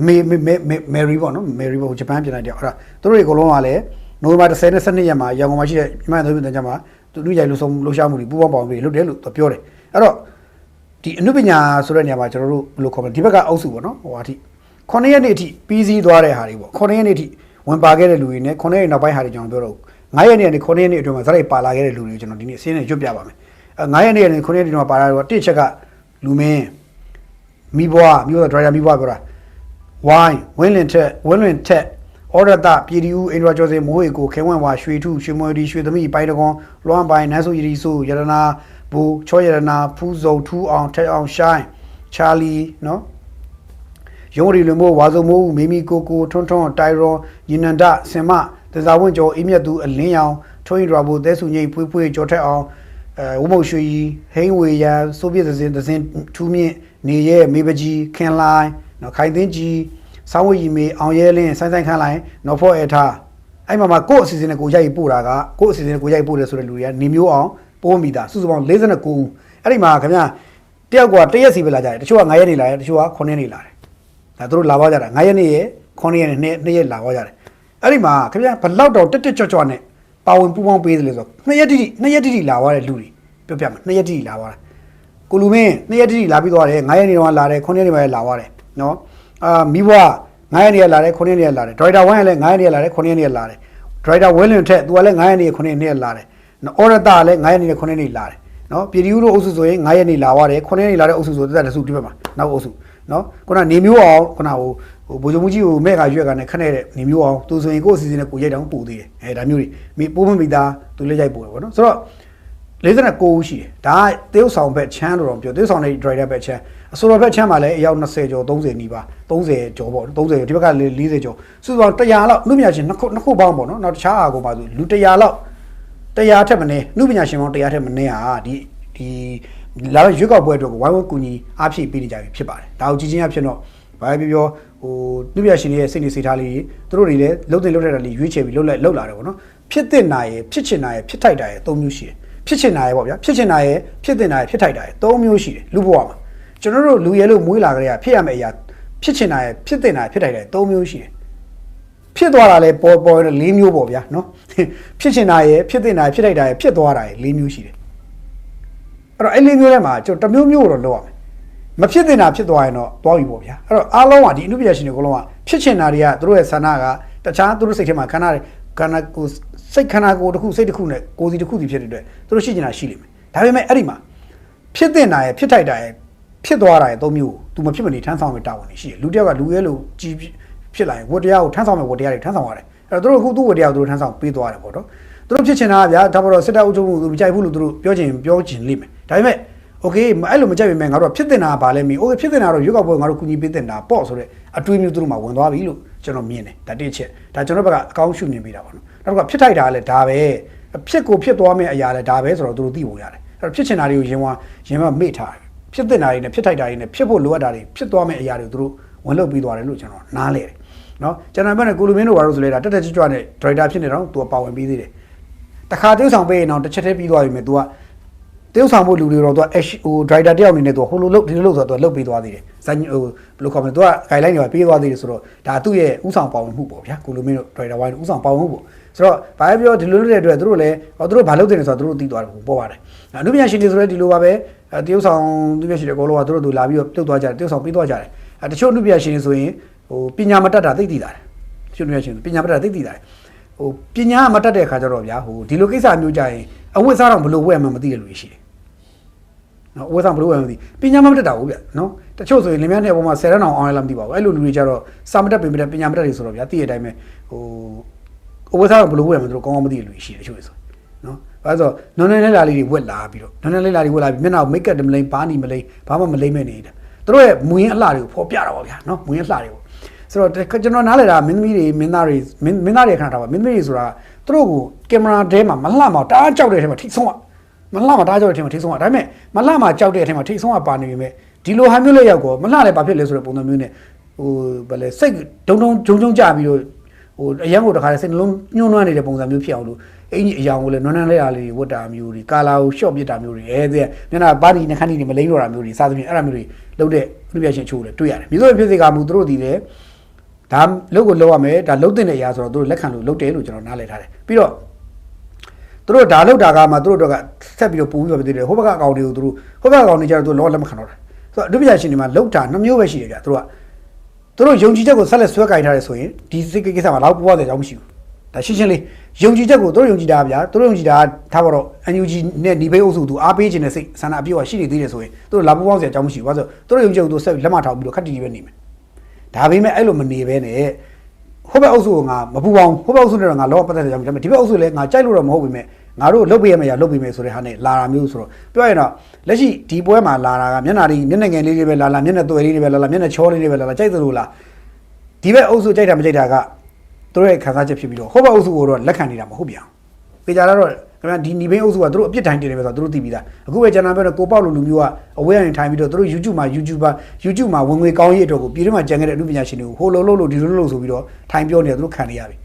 Speaker 1: မေမေမေမယ်ရီပေါ့နော်မယ်ရီပေါ့ဂျပန်ပြည်နယ်တယောက်အဲ့ဒါသူတို့တွေအကုန်လုံးကလည်းနိုဝင်ဘာ10နဲ့12ရက်မှာရန်ကုန်မှာရှိတဲ့မြန်မာ့သတင်းပြန်ကြမှာသူတို့ရိုက်လို့ဆုံးလှူရှားမှုတွေပူပေါင်းပေါင်းပြီးလုပ်တယ်လို့ပြောတယ်အဲ့တော့ဒီအနုပညာဆိုတဲ့နေရာမှာကျွန်တော်တို့ဘယ်လိုခေါ်မလဲဒီဘက်ကအုပ်စုပေါ့နော်ဟိုဟာအထိ 9ရက်နေ့အထိပြီးစီးသွားတဲ့ဟာတွေပေါ့9ရက်နေ့အထိဝင်ပါခဲ့တဲ့လူတွေနဲ့9ရက်နောက်ပိုင်းဟာတွေကျွန်တော်ပြောတော့9ရက်နေ့ကနေ9ရက်နေ့အတွင်းမှာဇာတ်ရိုက်ပါလာခဲ့တဲ့လူတွေကိုကျွန်တော်ဒီနေ့အစင်းနဲ့ရွတ်ပြပါမယ်အဲ9ရက်နေ့ကနေ9ရက်နေ့မှာပါလာတော့တစ်ချက်ကလူမင်းမိဘွားမိဘဒရိုင်ယာမိဘွားပြောတာဝိုင်းဝင်းလင်ထက်ဝင်းလင်ထက်အော်ရတာပြည်ဒီဦးအင်ဒရာကျော်စင်မိုးဟေကိုခဲဝန့်ဝါရွှေထုရွှေမွေဒီရွှေသမီးပိုင်တကွန်လွမ်းပိုင်နန်းစုရီစုရတနာဘူချောရတနာဖူးစုံထူးအောင်ထက်အောင်ရှိုင်းချာလီနော် ရုံးရီလွန်မိုးဝါစုံမိုးမိမီကိုကိုထွန်းထွန်းတိုင်ရွန်ညီနန္ဒစင်မတဇာဝင့်ကျော်အိမြတ်သူအလင်းရောင်ထွင်းရာဘူသဲစုငိမ့်ဖွေးဖွေးကျော်ထက်အောင်အဲဝမုတ်ရွှေကြီးဟိန်းဝေရန်ဆိုဗီယက်သစင်သစင်ထူးမြင့်နေရဲ့မေပကြီးခင်လိုင်းနော်ခိုင်သိန်းကြီးဆောင်းဝရီမေအောင်ရဲလင်းဆိုင်းဆိုင်းခန်းလိုင်းနော်ဖော့အထားအဲ့မှာမှာကို့အစီအစဉ်နဲ့ကိုရိုက်ပို့တာကကို့အစီအစဉ်နဲ့ကိုရိုက်ပို့တယ်ဆိုတဲ့လူတွေကနေမျိုးအောင်ပိုးမိတာစုစုပေါင်း49ဦးအဲ့ဒီမှာခင်ဗျာတယောက်ကတရက်စီပဲလာကြတယ်တချို့က9ရက်နေလာတယ်တချို့က9ရက်နေလာတယ် ဒါသူတို့လာပါကြတာ9ရက်နေရ9ရက်နေ2ရက်လာပါကြတယ်အဲ့ဒီမှာခင်ဗျာဘလောက်တော့တက်တက်ကြွကြွနဲ့ပါဝင်ပူးပေါင်းပေးတယ်လို့ဆို2ရက်တိတိ2ရက်တိတိလာသွားတဲ့လူတွေပြောပြမှာ2ရက်တိတိလာသွားတာကိုလူမင်း2ရက်တိတိလာပြီးသွားတယ်9ရက်နေတော့လာတယ်9ရက်နေမှလာသွားတယ်နော်အာမိဘွား9ရက်နေလာတယ်9ရက်နေလာတယ်ဒရိုက်တာ1ကလည်း9ရက်နေလာတယ်9ရက်နေလာတယ်ဒရိုက်တာဝင်းလင်ထက်သူကလည်း9ရက်နေ9ရက်နေလာတယ်နော်အော်ရတာလည်း9ရက်နေ9ရက်နေလာတယ်နော်ပြည်ဒီဦးတို့အုပ်စုဆိုရင်9ရက်နေလာသွားတယ်9ရက်နေလာတဲ့အုပ်စုဆိုတက်တက်စုဒီဘက်မှာနောက်အုပ်စု နော်ခုနနေမျိုးအောင်ခုနဟိုဟဟိုဘိုးချုပ်မကြီးကိုမဲ့ကရွက်ကနဲ့ခနဲ့တဲ့နေမျိုးအောင်သူဆိုရင်ကိုယ့်အစီအစဉ်နဲ့ကိုရိုက်တောင်ပို့သေးတယ်အဲဒါမျိုးတွေမိပိုးမမိသားသူလည်းရိုက်ပို့တယ်ပေါ့နော်ဆိုတော့49ဦးရှိတယ်ဒါကသေုပ်ဆောင်ဘက်ချမ်းလို့တော့ပြောသေုပ်ဆောင်တဲ့ driver ဘက်ချမ်းအဆိုတော်ဘက်ချမ်းမှာလည်းအယောက်20ကျော်30နီးပါ30ကျော်ပေါ့30ကျော်ဒီဘက်က40ကျော်စုစုပေါင်း100လောက်နှုတ်မြရှင်နှစ်ခုနှစ်ခုပေါင်းပေါ့နော်နောက်တခြားအားကိုပါဆိုလူ100လောက်100ထက်မနည်းနှုတ်ပညာရှင်ပေါင်း100ထက်မနည်းဟာဒီဒီ လာရွေးကောက်ပွဲအတွက်ကိုဝိုင်းဝန်းကူညီအားဖြည့်ပေးနေကြပြီဖြစ်ပါတယ်ဒါကိုကြည်ချင်းအဖြစ်တော့ဘာပဲပြောဟိုနှုတ်ပညာရှင်တွေရဲ့စိတ်နေစိတ်ထားလေးသူတို့တွေလည်းလှုပ်တဲ့လှုပ်တဲ့တာလေးရွေးချယ်ပြီးလှုပ်လိုက်လှုပ်လာတယ်ပေါ့နော်ဖြစ်တဲ့နာရဲ့ဖြစ်ချင်နာရဲ့ဖြစ်ထိုက်တာရဲ့၃မျိုးရှိတယ်ဖြစ်ချင်နာရဲ့ပေါ့ဗျာဖြစ်ချင်နာရဲ့ဖြစ်တဲ့နာရဲ့ဖြစ်ထိုက်တာရဲ့၃မျိုးရှိတယ်လူဘဝမှာကျွန်တော်တို့လူရဲလို့မွေးလာကြတဲ့ဖြစ်ရမယ့်အရာဖြစ်ချင်နာရဲ့ဖြစ်တဲ့နာရဲ့ဖြစ်ထိုက်တာရဲ့၃မျိုးရှိတယ်ဖြစ်သွားတာလဲပေါ်ပေါ်၄မျိုးပေါ့ဗျာနော်ဖြစ်ချင်တာရယ်ဖြစ်တင်တာရယ်ဖြစ်လိုက်တာရယ်ဖြစ်သွားတာရယ်၄မျိုးရှိတယ် အဲ့တော့အဲ့၄မျိုးထဲမှာကျွန်တော်တစ်မျိုးမျိုးတော့လောက်ရမယ်မဖြစ်တင်တာဖြစ်သွားရင်တော့သွားပြီပေါ့ဗျာအဲ့တော့အားလုံးကဒီအနုပညာရှင်တွေအကုန်လုံးကဖြစ်ချင်တာတွေကသူတို့ရဲ့ဆန္ဒကတခြားသူတို့စိတ်ထဲမှာခန္ဓာတွေခန္ဓာကိုယ်စိတ်ခန္ဓာကိုယ်တစ်ခုစိတ်တစ်ခုနဲ့ကိုယ်စီတစ်ခုစီဖြစ်တဲ့အတွက်သူတို့ရှိချင်တာရှိလိမ့်မယ်ဒါပေမဲ့အဲ့ဒီမှာဖြစ်တင်တာရယ်ဖြစ်ထိုက်တာရယ်ဖြစ်သွားတာရယ်သုံးမျိုးကို तू မဖြစ်မနေထမ်းဆောင်မဲ့တာဝန်တွေရှိတယ်လူတစ်ယောက်ကလူရဲလို့ကြီးဖြစ်လာရင်ဝတ္တရားကိုထမ်းဆောင်မဲ့ဝတ္တရားတွေထမ်းဆောင်ရတယ်အဲ့တော့သူတို့ခုသူ့ဝတ္တရားကိုသူတို့ထမ်းဆောင်ပေးသွားတယ်ပေါ့နော်သူတို့ဖြစ်ချင်တာကဗျာဒါပေါ်တော့စစ်တပ်အုပ်ချုပ်မှုသူမကြိုက်ဘူးလို့သူတို့ပြောချင်ပြောချင်လိမ့်မယ် ဒါပေမဲ့ okay အဲ့လိုမကြိုက်ပေမဲ့ငါတို့ဖြစ်တင်တာပါလဲမင်း okay ဖြစ်တင်တာတော့ရွေးကောက်ပွဲငါတို့ကူညီပေးတင်တာပေါ့ဆိုတော့အတွေးမျိုးသူတို့မှာဝင်သွားပြီလို့ကျွန်တော်မြင်တယ်ဒါတစ်ချက်ဒါကျွန်တော်ဘက်ကအကောင်းရှုမြင်ပေးတာပေါ့နော်နောက်တစ်ခါဖြစ်ထိုက်တာလည်းဒါပဲဖြစ်ကိုဖြစ်သွားမယ့်အရာလည်းဒါပဲဆိုတော့သူတို့သိဖို့ရတယ်အဲ့တော့ဖြစ်ချင်တာတွေကိုရင်ဝါရင်ဝါမေ့ထားတယ်ဖြစ်တင်တာတွေနဲ့ဖြစ်ထိုက်တာတွေနဲ့ဖြစ်ဖို့လိုအပ်တာတွေဖြစ်သွားမယ့်အရာတွေကိုသူတို့ဝင်လုပ်ပြီးသွားတယ်လို့ကျွန်တော်နားလဲတယ်နော်ကျွန်တော်ဘက်နဲ့ကိုလူမင်းတို့ဘာလို့ဆိုလဲတာတက်တက်ကြွကြွနဲ့ဒရိုက်တာဖြစ်နေတော့သူကပါဝင်ပြီးသေးတယ်တခါတိုးဆောင်ပေးရင်တော့တစ်ချက်တည်းပြီးသွားပြီမယ် तू က တရုတ်ဆောင်ဖို့လူတွေတော့သူက HO driver တယောက်အနေနဲ့သူကဟိုလိုလုပ်ဒီလိုလုပ်ဆိုတော့သူကလုပ်ပေးသွားသေးတယ်ဇာညဟိုဘယ်လိုခေါ်မလဲသူက guideline တွေပေးသွားသေးတယ်ဆိုတော့ဒါသူ့ရဲ့ဥဆောင်ပါဝင်မှုပေါ့ဗျာကိုလိုမင်းတို့ driver ဝိုင်းဥဆောင်ပါဝင်မှုပေါ့ဆိုတော့ဘာပဲပြောဒီလိုလုပ်တဲ့အတွက်သူတို့လည်းသူတို့ဘာလုပ်တယ်လဲဆိုတော့သူတို့သိသွားတယ်ပေါ့ပါတယ်အနုပညာရှင်တွေဆိုလည်းဒီလိုပါပဲတရုတ်ဆောင်သူမျိုးရှိတယ်အကုန်လုံးကသူတို့တို့လာပြီးတော့ပြုတ်သွားကြတယ်တရုတ်ဆောင်ပေးသွားကြတယ်တချို့အနုပညာရှင်တွေဆိုရင်ဟိုပညာမတတ်တာသိသိတာတယ်တချို့အနုပညာရှင်ပညာမတတ်တာသိသိတာတယ်ဟိုပညာမတတ်တဲ့အခါကျတော့ဗျာဟိုဒီလိုကိစ္စမျိုးကြရင်အဝတ်စားတော့ဘလို့ဝယ်မှမသိတဲ့လူတွေရှိတယ် နော်အဝတ်စားဘလို့ဝဲမှမသိပညာမတတ်တာဟုတ်ဗျနော်တချို့ဆိုရင်လင်မြန်းတဲ့ပုံမှာ10ရန်အောင်အောင်ရလားမသိပါဘူးအဲ့လိုလူတွေကြတော့စာမတတ်ပင်မတတ်ပညာမတတ်တွေဆိုတော့ဗျာသိတဲ့အတိုင်းပဲဟိုအဝတ်စားတော့ဘလို့ဝဲမှသူတို့ကောင်းကောင်းမသိတဲ့လူတွေရှိတယ်တချို့ဆိုနော်ဘာလို့ဆိုတော့နွန်နယ်လက်လာလေးတွေဝက်လာပြီးတော့နွန်နယ်လက်လာတွေဝက်လာပြီးမျက်နှာမိတ်ကပ်တမလိန်ဘာနီမလိန်ဘာမှမလိမ့်မဲ့နေတာသူတို့ရဲ့မူရင်းအလှတွေကိုဖော်ပြတာပါဗျာနော်မူရင်းအလှတွေကိုဆိုတော့ကျွန်တော်နားလည်တာမင်းသမီးတွေမင်းသားတွေမင်းမင်းသားတွေခဏထားပါမင်းသမီးတွေဆိုတာသူတို့ကိုကင်မရာထဲမှာမလှမအောင်တအားကြောက်တဲ့အထဲမှာထိဆုံးอ่ะ မလှမှာတအားကြောက်တဲ့အထဲမှာထိဆုံးอ่ะဒါပေမဲ့မလှမှာကြောက်တဲ့အထဲမှာထိဆုံးอ่ะပါနေပြီမဲ့ဒီလိုဟာမျိုးလေးရောက်ကောမလှလည်းဘာဖြစ်လဲဆိုတဲ့ပုံစံမျိုးနဲ့ဟိုဗလဲစိတ်ဒုံဒုံဂျုံဂျုံကြပြီးတော့ဟိုအရန်ကိုတခါစိတ်နှလုံးညှိုးနှွမ်းနေတဲ့ပုံစံမျိုးဖြစ်အောင်လို့အင်ကြီးအယောင်ကိုလည်းနွမ်းနွမ်းလေးအားလေးဝတ်တာမျိုးတွေကာလာကိုရှော့ပစ်တာမျိုးတွေအဲတဲ့မျက်နှာပါတီနှခမ်းနေမလိမ့်တော့တာမျိုးတွေစသဖြင့်အဲ့ဒါမျိုးတွေလုပ်တဲ့ပြပြရှင်ချိုးလည်းတွေ့ရတယ်မြို့ဆိုဖြစ်စေကမူသူတို့ဒီလေဒါလုတ်ကိုလောက်ရမယ်ဒါလုတ်တဲ့အရာဆိုတော့သူတို့လက်ခံလို့လုတ်တယ်လို့ကျွန်တော်နားလည်ထားတယ်ပြီးတော့သူ တို့ဒါလုတ်တာကမှသူတို့တော့ကဆက်ပြီးတော့ပူပြီးတော့ပြည်တယ်ဟိုဘက်ကအကောင်တွေကိုသူတို့ဟိုဘက်ကအကောင်တွေကျတော့သူလောလက်မခံတော့တာဆိုတော့အဒုပညာရှင်တွေမှာလုတ်တာနှမျိုးပဲရှိတယ်ကြာသူတို့ကသူတို့ယုံကြည်ချက်ကိုဆက်လက်ဆွဲကင်ထားတယ်ဆိုရင်ဒီစိတ်ကိစ္စမှာလောက်ပူရတဲ့အကြောင်းမရှိဘူးဒါရှင်းရှင်းလေးယုံကြည်ချက်ကိုသူတို့ယုံကြည်တာဗျာသူတို့ယုံကြည်တာထားပါတော့ NUG နဲ့ဒီဘိတ်အုပ်စုသူအားပေးခြင်းနဲ့စိတ်ဆန္ဒအပြည့်အဝရှိနေသေးတယ်ဆိုရင်သူတို့လာပူပေါင်းစရာအကြောင်းမရှိဘူးဘာလို့သူတို့ယုံကြည်ချက်ကိုသူဆက်လက်မထောက်ပြီးတော့ခက်တီတီပဲနေမယ်ဒါပေမဲ့အဲ့လိုမနေဘဲနဲ့ဟိုဘက်အုပ်စုကငါမပူပေါင်းဟိုဘက်အုပ်စုနဲ့တော့ငါလောပတ်သက်တယ်ကြောင့်ဒါပေမဲ့ဒီဘက်အုပ်စုလည်းငါကြိုက်လို့တော့မဟုတ်ပေမဲ့ ငါတို့လုတ်ပေးရမယ်ရလုတ်ပေးမယ်ဆိုတဲ့ဟာနဲ့လာတာမျိုးဆိုတော့ပြောရရင်တော့လက်ရှိဒီပွဲမှာလာတာကမျက်နှာလေးမျက်နှာငယ်လေးတွေပဲလာလာမျက်နှာသွယ်လေးတွေပဲလာလာမျက်နှာချောလေးတွေပဲလာလာကြိုက်သလိုလားဒီဘက်အုပ်စုကြိုက်တာမကြိုက်တာကသူတို့ရဲ့ခံစားချက်ဖြစ်ပြီးတော့ဟိုဘက်အုပ်စုကိုတော့လက်ခံနေတာမဟုတ်ပြန်ပေကြလာတော့ခင်ဗျာဒီနီဘင်းအုပ်စုကသူတို့အပြစ်တိုင်းတင်နေပဲဆိုတော့သူတို့သိပြီးသားအခုပဲကျွန်တော်ပြောတော့ကိုပေါက်လိုလူမျိုးကအဝဲအနေထိုင်ပြီးတော့သူတို့ YouTube မှာ YouTuber YouTube မှာဝင်ငွေကောင်းရေးအတွက်ကိုပြည်တွင်းမှာကြံခဲ့တဲ့အမှုပညာရှင်တွေကိုဟိုလိုလိုလိုဒီလိုလိုဆိုပြီးတော့ထိုင်ပြောနေတာသူတို့ခံနေရပြီ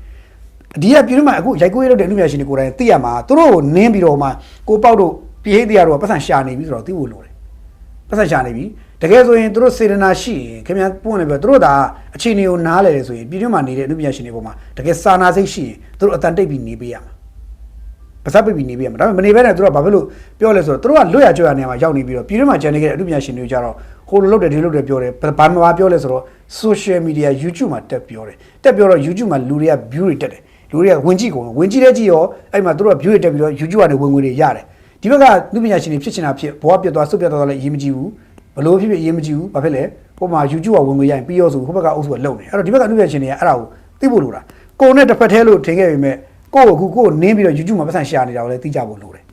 Speaker 1: ဒီကပြည်တွင်းမှာအခုရိုက်ကိုရေးလုပ်တဲ့အမှုပညာရှင်တွေကိုယ်တိုင်သိရမှာသူတို့ကိုနင်းပြီးတော့မှကိုပေါက်တို့ပြည်ဟိတရားတို့ကပတ်စံရှာနေပြီဆိုတော့သိဖို့လိုတယ်ပတ်စံရှာနေပြီတကယ်ဆိုရင်သူတို့စေတနာရှိရင်ခင်ဗျားပွင့်နေပြီသူတို့ဒါအခြေအနေကိုနားလဲတယ်ဆိုရင်ပြည်တွင်းမှာနေတဲ့အမှုပညာရှင်တွေပေါ်မှာတကယ်စာနာစိတ်ရှိရင်သူတို့အတန်တိတ်ပြီးနေပေးရမှာပါစပ်ပိတ်ပြီးနေပေးရမှာဒါပေမဲ့မနေဘဲနဲ့သူတို့ကဘာဖြစ်လို့ပြောလဲဆိုတော့သူတို့ကလွတ်ရကြွရနေမှာရောက်နေပြီးတော့ပြည်တွင်းမှာကျန်နေခဲ့တဲ့အမှုပညာရှင်တွေကြတော့ဟိုလိုလုပ်တယ်ဒီလိုလုပ်တယ်ပြောတယ်ဘာမှမပြောလဲဆိုတော့ social media YouTube မှာတက်ပြောတယ်တက်ပြောတော့ YouTube မှာလူတွေက view တွေတက်တယ် လူတွေကဝင်ကြည့်ကုန်ဝင်ကြည့်တဲ့ကြည့်ရောအဲ့မှာသူတို့က view တွေတက်ပြီးတော့ YouTube ကနေဝင်ငွေတွေရတယ်ဒီဘက်ကလူပညာရှင်တွေဖြစ်ချင်တာဖြစ်ဘဝပြတ်သွားဆုတ်ပြတ်သွားလည်းအရေးမကြီးဘူးဘလို့ဖြစ်ဖြစ်အရေးမကြည့်ဘူးဘာဖြစ်လဲဟိုမှာ YouTube ကဝင်ငွေရရင်ပြီးရောဆိုဟိုဘက်ကအုပ်စုကလုံနေအဲ့တော့ဒီဘက်ကအမှုပြရှင်တွေကအဲ့ဒါကိုသိဖို့လိုတာကိုယ်နဲ့တစ်ဖက်သေးလို့ထင်ခဲ့ပေမဲ့ကိုယ့်ကိုအခုကိုယ်ကိုနင်းပြီးတော့ YouTube မှာပတ်စံရှာနေတာကိုလည်းသိကြဖို့လိုတယ်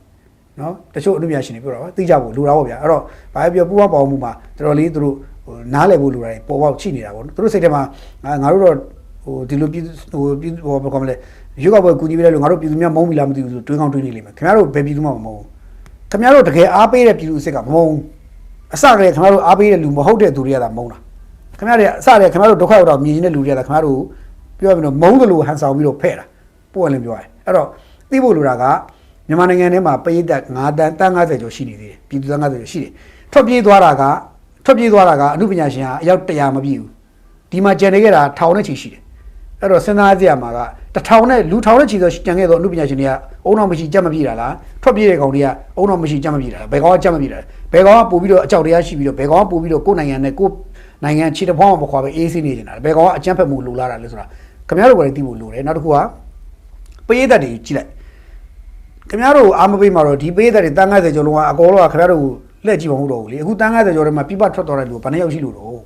Speaker 1: နော်တချို့အမှုပြရှင်တွေပြောတာပါသိကြဖို့လိုတာပေါ့ဗျာအဲ့တော့ဘာပဲပြောပူပေါင်းပေါင်းမှုမှာတော်တော်လေးသူတို့ဟိုနားလည်ဖို့လိုတာတွေပေါ်ပေါက်ချိနေတာပေါ့နော်သူတို့စိတ်ထဲမှာငါငါတို့တော့ ဟိုဒီလိုပြည်ဟိုပြည်ဟိုဘာကောမလဲရွေးကောက်ပွဲကူညီပေးတယ်လို့ငါတို့ပြည်သူများမုန်းပြီလားမသိဘူးဆိုတွေးကောင်းတွေးနေလိမ့်မယ်ခင်ဗျားတို့ဘယ်ပြည်သူမှမမုန်းဘူးခင်ဗျားတို့တကယ်အားပေးတဲ့ပြည်သူအစ်စ်ကမမုန်းဘူးအစကတည်းကခင်ဗျားတို့အားပေးတဲ့လူမဟုတ်တဲ့သူတွေကသာမုန်းတာခင်ဗျားတွေအစတည်းကခင်ဗျားတို့ဒုက္ခရောက်တော့မြင်နေတဲ့လူတွေကသာခင်ဗျားတို့ပြောရမယ်နော်မုန်းတယ်လို့ဟန်ဆောင်ပြီးတော့ဖဲ့တာပို့ရလင်းပြောရတယ်အဲ့တော့သိဖို့လိုတာကမြန်မာနိုင်ငံထဲမှာပရိသတ်9တန်းတန်း90ကျော်ရှိနေသေးတယ်ပြည်သူတန်း90ကျော်ရှိတယ်ထွက်ပြေးသွားတာကထွက်ပြေးသွားတာကအမှုပညာရှင်ဟာအယောက်100မပြည့်ဘူးဒီမှာကျန်နေခဲ့တာထောင်နဲ့ချီရှိတယ် အဲ့တော့စဉ်းစားကြရမှာကတထောင်နဲ့လူထောင်နဲ့ချီဆိုကြံခဲ့တော့အမှုပညာရှင်တွေကအုံတော်မရှိကြက်မပြေတာလားထွက်ပြေးတဲ့ကောင်တွေကအုံတော်မရှိကြက်မပြေတာလားဘယ်ကောင်ကကြက်မပြေတာလဲဘယ်ကောင်ကပို့ပြီးတော့အကြောက်တရားရှိပြီးတော့ဘယ်ကောင်ကပို့ပြီးတော့ကိုယ်နိုင်ငံနဲ့ကိုယ်နိုင်ငံခြေတစ်ဖောင်းမခွာပဲအေးဆေးနေနေတာလဲဘယ်ကောင်ကအကြမ်းဖက်မှုလိုလာတာလဲဆိုတာခင်ဗျားတို့ကလည်းသိဖို့လိုတယ်နောက်တစ်ခုကပရိသတ်တွေကြည့်လိုက်ခင်ဗျားတို့အာမပေးမှာတော့ဒီပရိသတ်တွေတန်း90ကျော်လုံးကအကောလုံးကခင်ဗျားတို့ကိုလှည့်ကြည့်မဟုတ်တော့ဘူးလေအခုတန်း90ကျော်ထဲမှာပြပထွက်သွားတဲ့လူကဘယ်နှယောက်ရှိလို့တော့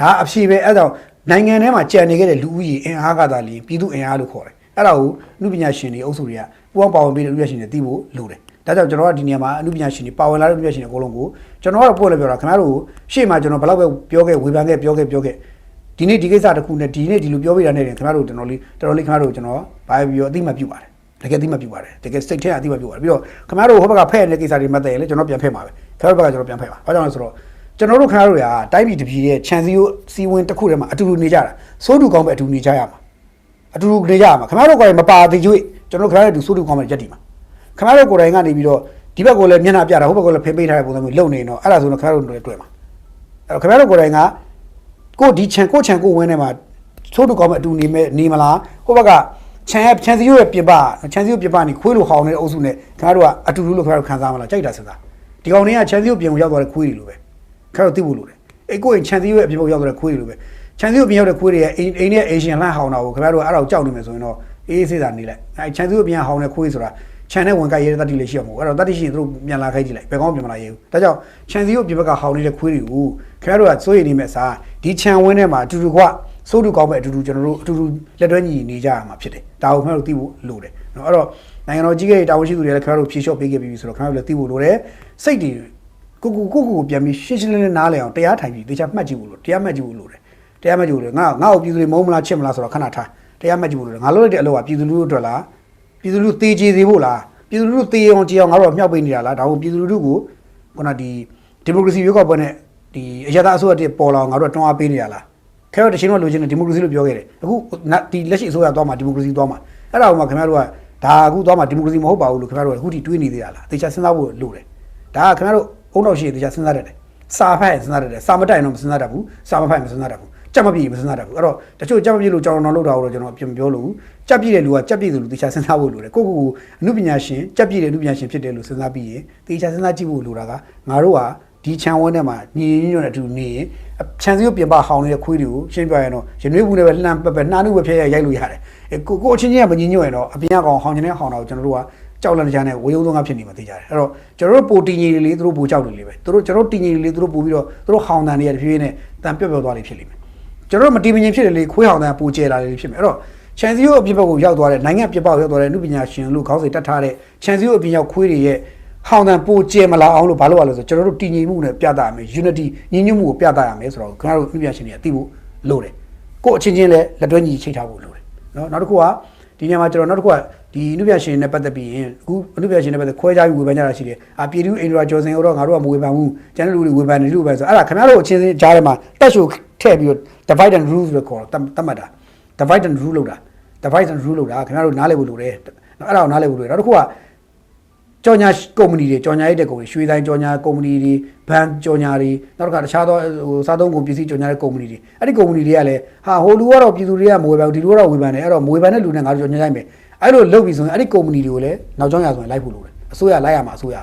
Speaker 1: ဒါအဖြေပဲအဲ့ဒါကြောင့် နိုင်ငံထဲမှာကြံနေခဲ့တဲ့လူဦးရေအင်အားကသာလျှင်ပြည်သူအင်အားလို့ခေါ်တယ်အဲ့ဒါကိုအမှုပညာရှင်တွေအုပ်စုတွေကပူပေါင်းပါဝင်ပြီးတဲ့အမှုပညာရှင်တွေသိဖို့လိုတယ်ဒါကြောင့်ကျွန်တော်ကဒီနေရာမှာအမှုပညာရှင်တွေပါဝင်လာတဲ့အမှုပညာရှင်တွေအကုန်လုံးကိုကျွန်တော်ကတော့ပို့လဲပြောတာခင်ဗျားတို့ကိုရှေ့မှာကျွန်တော်ဘယ်လောက်ပဲပြောခဲ့ဝေဖန်ခဲ့ပြောခဲ့ပြောခဲ့ဒီနေ့ဒီကိစ္စတစ်ခုနဲ့ဒီနေ့ဒီလိုပြောပြတာနဲ့ခင်ဗျားတို့ကျွန်တော်လေးတော်တော်လေးခင်ဗျားတို့ကျွန်တော်ဘာပဲပြောအသိမှပြုပါတယ်တကယ်အသိမှပြုပါတယ်တကယ်စိတ်ထဲအသိမှပြုပါတယ်ပြီးတော့ခင်ဗျားတို့ဟိုဘက်ကဖဲ့နေတဲ့ကိစ္စတွေမှတ်တယ်လေကျွန်တော်ပြန်ဖဲ့မှာပဲခင်ဗျားတို့ဘက်ကကျွန်တော်ပြန်ဖဲ့ပါဘာကြောင့်လဲဆိုတော့ ကျွန်တော်တို့ခင်ဗျားတို့ကတိုင်းပြည်တစ်ပြည်ရဲ့ခြံစည်းရိုးစီဝင်တစ်ခုထဲမှာအတူတူနေကြတာစိုးတူကောင်းပဲအတူနေကြရမှာအတူတူနေကြရမှာခင်ဗျားတို့ကိုယ်တိုင်မပါသေးကျွေးကျွန်တော်တို့ခင်ဗျားတို့အတူစိုးတူကောင်းပဲရက်တည်မှာခင်ဗျားတို့ကိုယ်တိုင်ကနေပြီးတော့ဒီဘက်ကိုလည်းမျက်နှာပြတာဟိုဘက်ကိုလည်းဖိပေးထားတဲ့ပုံစံမျိုးလုပ်နေတော့အဲ့ဒါဆိုတော့ခင်ဗျားတို့လည်းတွေ့မှာအဲ့တော့ခင်ဗျားတို့ကိုယ်တိုင်ကကိုဒီခြံကိုခြံကိုဝင်းထဲမှာစိုးတူကောင်းပဲအတူနေမဲ့နေမလားဟိုဘက်ကခြံရဲ့ခြံစည်းရိုးရဲ့ပြပခြံစည်းရိုးပြပနေခွေးလိုဟောင်းနေတဲ့အုပ်စုနဲ့ခင်ဗျားတို့ကအတူတူလို့ခင်ဗျားတို့ခံစားမလားကြိုက်တာစဉ်းစားဒီကောင်တွေကခြံစည်းရိုးပြင်ကိုရောက်သွားတဲ့ခွေးတွေလိုပဲ ခါတော့သိဖို့လိုတယ်အဲ့ကိုရင်ခြံစည်းရွက်အပြင်ဘက်ရောက်တဲ့ခွေးတွေလိုပဲခြံစည်းရွက်ပြင်ရောက်တဲ့ခွေးတွေရဲ့အိမ်အိမ်နဲ့အေရှင်လှဟောင်းတာကိုခင်ဗျားတို့အဲ့ဒါကိုကြောက်နေမယ်ဆိုရင်တော့အေးအေးဆေးစာနေလိုက်အဲ့ခြံစည်းရွက်ပြင်ဟောင်းတဲ့ခွေးဆိုတာခြံနဲ့ဝင်ကြရဲတဲ့တတိလေးရှိအောင်မို့အဲ့တော့တတိရှိရင်တို့ပြန်လာခိုင်းကြည့်လိုက်ဘယ်ကောင်းပြန်မလာရဲဘူးဒါကြောင့်ခြံစည်းရွက်ပြင်ဘက်ကဟောင်းနေတဲ့ခွေးတွေကိုခင်ဗျားတို့ကစိုးရိမ်နေမဲ့စာဒီခြံဝင်းထဲမှာအတူတူကစိုးတူကောင်းမဲ့အတူတူကျွန်တော်တို့အတူတူလက်တွဲညီနေကြရမှာဖြစ်တယ်ဒါကိုခင်ဗျားတို့သိဖို့လိုတယ်နော်အဲ့တော့နိုင်ငံတော်ကြီးရဲ့တာဝန်ရှိသူတွေလည်းခင်ဗျားတို့ဖြေလျှော့ပေးခဲ့ပြီးပြီဆိုတော့ခင်ဗျားတို့လည်းသိဖို့လိုတယ်စိတ်တွေ ကိုကိုကိုကိုကိုပြန်ပြီးရှင်းရှင်းလင်းလင်းနားလည်အောင်တရားထိုင်ပြီးတေချာမှတ်ကြည့်ဖို့လို့တရားမှတ်ကြည့်ဖို့လို့တယ်တရားမှတ်ကြည့်ဖို့လို့ငါငါ့ကိုပြည်သူတွေမုန်းမလားချစ်မလားဆိုတော့ခဏထားတရားမှတ်ကြည့်ဖို့လို့ငါလုပ်လိုက်တဲ့အလုပ်ကပြည်သူလူထုအတွက်လားပြည်သူလူထုတေးကြည်စေဖို့လားပြည်သူလူထုတေးအောင်ကြည်အောင်ငါတို့ကမြောက်ပေးနေတာလားဒါကိုပြည်သူလူထုကိုခုနဒီဒီမိုကရေစီရွေးကောက်ပွဲနဲ့ဒီအရသာအစိုးရတည်းပေါ်လာအောင်ငါတို့ကတွန်းအားပေးနေရလားခဲတော့တချင်းတော့လိုချင်တဲ့ဒီမိုကရေစီလို့ပြောခဲ့တယ်အခုဒီလက်ရှိအစိုးရသွားမှာဒီမိုကရေစီသွားမှာအဲ့ဒါကိုမှခင်ဗျားတို့ကဒါအခုသွားမှာဒီမိုကရေစီမဟုတ်ပါဘူးလို့ခင်ဗျားတို့ကအခုထိတွေးနေသေးတာလားတေချာစဉ်းစားဖို့လိုတယ်ဒါကခင်ဗျားတို့ အုံတော့ရှိတရားစဉ်းစားတတ်တယ်စာဖတ်ရင်စဉ်းစားတတ်တယ်စာမတိုင်တော့မစဉ်းစားတတ်ဘူးစာမဖတ်ရင်မစဉ်းစားတတ်ဘူးကြက်မပြည့်မစဉ်းစားတတ်ဘူးအဲ့တော့တချို့ကြက်မပြည့်လို့ကြောင်တော်လောက်တာကိုတော့ကျွန်တော်ပြန်ပြောလို့ကြက်ပြည့်တဲ့လူကကြက်ပြည့်တယ်လို့တရားစဉ်းစားဖို့လိုတယ်ကိုကိုကိုအမှုပညာရှင်ကြက်ပြည့်တဲ့အမှုပညာရှင်ဖြစ်တယ်လို့စဉ်းစားပြီးရင်တရားစဉ်းစားကြည့်ဖို့လိုတာကငါတို့ကဒီခြံဝန်းထဲမှာညီညီညွတ်ညွတ်နဲ့အတူနေရင်ခြံစည်းကိုပြင်ပဟောင်းနေတဲ့ခွေးတွေကိုရှင်းပြရရင်တော့ရနွေးဘူးနဲ့ပဲလှမ်းပက်ပက်နှားနှုတ်ပဲဖျက်ရရိုက်လို့ရတယ်အဲကိုကိုအချင်းချင်းကမညီညွတ်ရင်တော့အပြင်ကောင်ဟောင်းနေတဲ့ဟောင်းတာကိုကျွန်တော်တို့က ကြောက်လန့်ကြတဲ့ဝေယုံသုံးကဖြစ်နေမှာသိကြတယ်အဲ့တော့ကျွန်တော်တို့ပိုတင်ကြီးတွေလေးသူတို့ပိုကြောက်တယ်လေပဲသူတို့ကျွန်တော်တို့တင်ကြီးတွေလေးသူတို့ပို့ပြီးတော့သူတို့ဟောင်းတန်တွေကတဖြည်းဖြည်းနဲ့တန်ပြော့ပြော့သွားလိမ့်ဖြစ်လိမ့်မယ်ကျွန်တော်တို့မတင်မငင်ဖြစ်တယ်လေခွေးဟောင်းတန်ပိုကျဲလာတယ်ဖြစ်မယ်အဲ့တော့ချန်စီယိုအပြင်ဘက်ကိုရောက်သွားတဲ့နိုင်ငံပြပောက်ရောက်သွားတဲ့လူပညာရှင်လို့ခေါင်းစဉ်တတ်ထားတဲ့ချန်စီယိုအပြင်ရောက်ခွေးတွေရဲ့ဟောင်းတန်ပိုကျဲမလာအောင်လို့ဘာလို့ရလဲဆိုကျွန်တော်တို့တင်ကြီးမှုနဲ့ပြသရမယ် unity ညီညွတ်မှုကိုပြသရမယ်ဆိုတော့ခင်ဗျားတို့လူပညာရှင်တွေကသိဖို့လိုတယ်ကို့အချင်းချင်းလည်းလက်တွဲညီချိတ်ထားဖို့လိုတယ်နော်နောက်တစ်ခုက ဒီနေရာမှာကျွန်တော်နောက်တစ်ခုကဒီအနုပြရှင်နဲ့ပတ်သက်ပြီးရင်အခုအနုပြရှင်နဲ့ပတ်သက်ခွဲခြားပြီးဝေဖန်ကြတာရှိတယ်။အာပြည်သူအင်ဒရာဂျော်စင်တို့ငါတို့ကမဝေဖန်ဘူး။ကျန်တဲ့လူတွေဝေဖန်တယ်လူပဲဆိုအဲ့ဒါခင်ဗျားတို့အချင်းချင်းကြားထဲမှာတက်ရှိုထည့်ပြီးတော့ divide and rule လို့ခေါ်တာတတ်မှတ်တာ divide and rule လို့တာ divide and rule လို့တာခင်ဗျားတို့နားလည်ဖို့လိုတယ်။အဲ့ဒါကိုနားလည်ဖို့လိုတယ်။နောက်တစ်ခုက ကြော်ညာကုမ္ပဏီတွေကြော်ညာရေးတဲ့ကုမ္ပဏီရွှေတိုင်းကြော်ညာကုမ္ပဏီတွေဘဏ်ကြော်ညာတွေနောက်တစ်ခါတခြားသောဟိုစားသုံးကုန်ပစ္စည်းကြော်ညာတဲ့ကုမ္ပဏီတွေအဲ့ဒီကုမ္ပဏီတွေကလည်းဟာဟိုလူကတော့ပြည်သူတွေကမဝေဖန်ဘူးဒီလူကတော့ဝေဖန်တယ်အဲ့တော့မဝေဖန်တဲ့လူနဲ့ငါတို့ကြော်ညာလိုက်မယ်အဲ့လိုလုပ်ပြီးဆိုရင်အဲ့ဒီကုမ္ပဏီတွေကိုလည်းနောက်ကျောင်းရဆိုရင်လိုက်ဖို့လိုတယ်အစိုးရလိုက်ရမှာအစိုးရ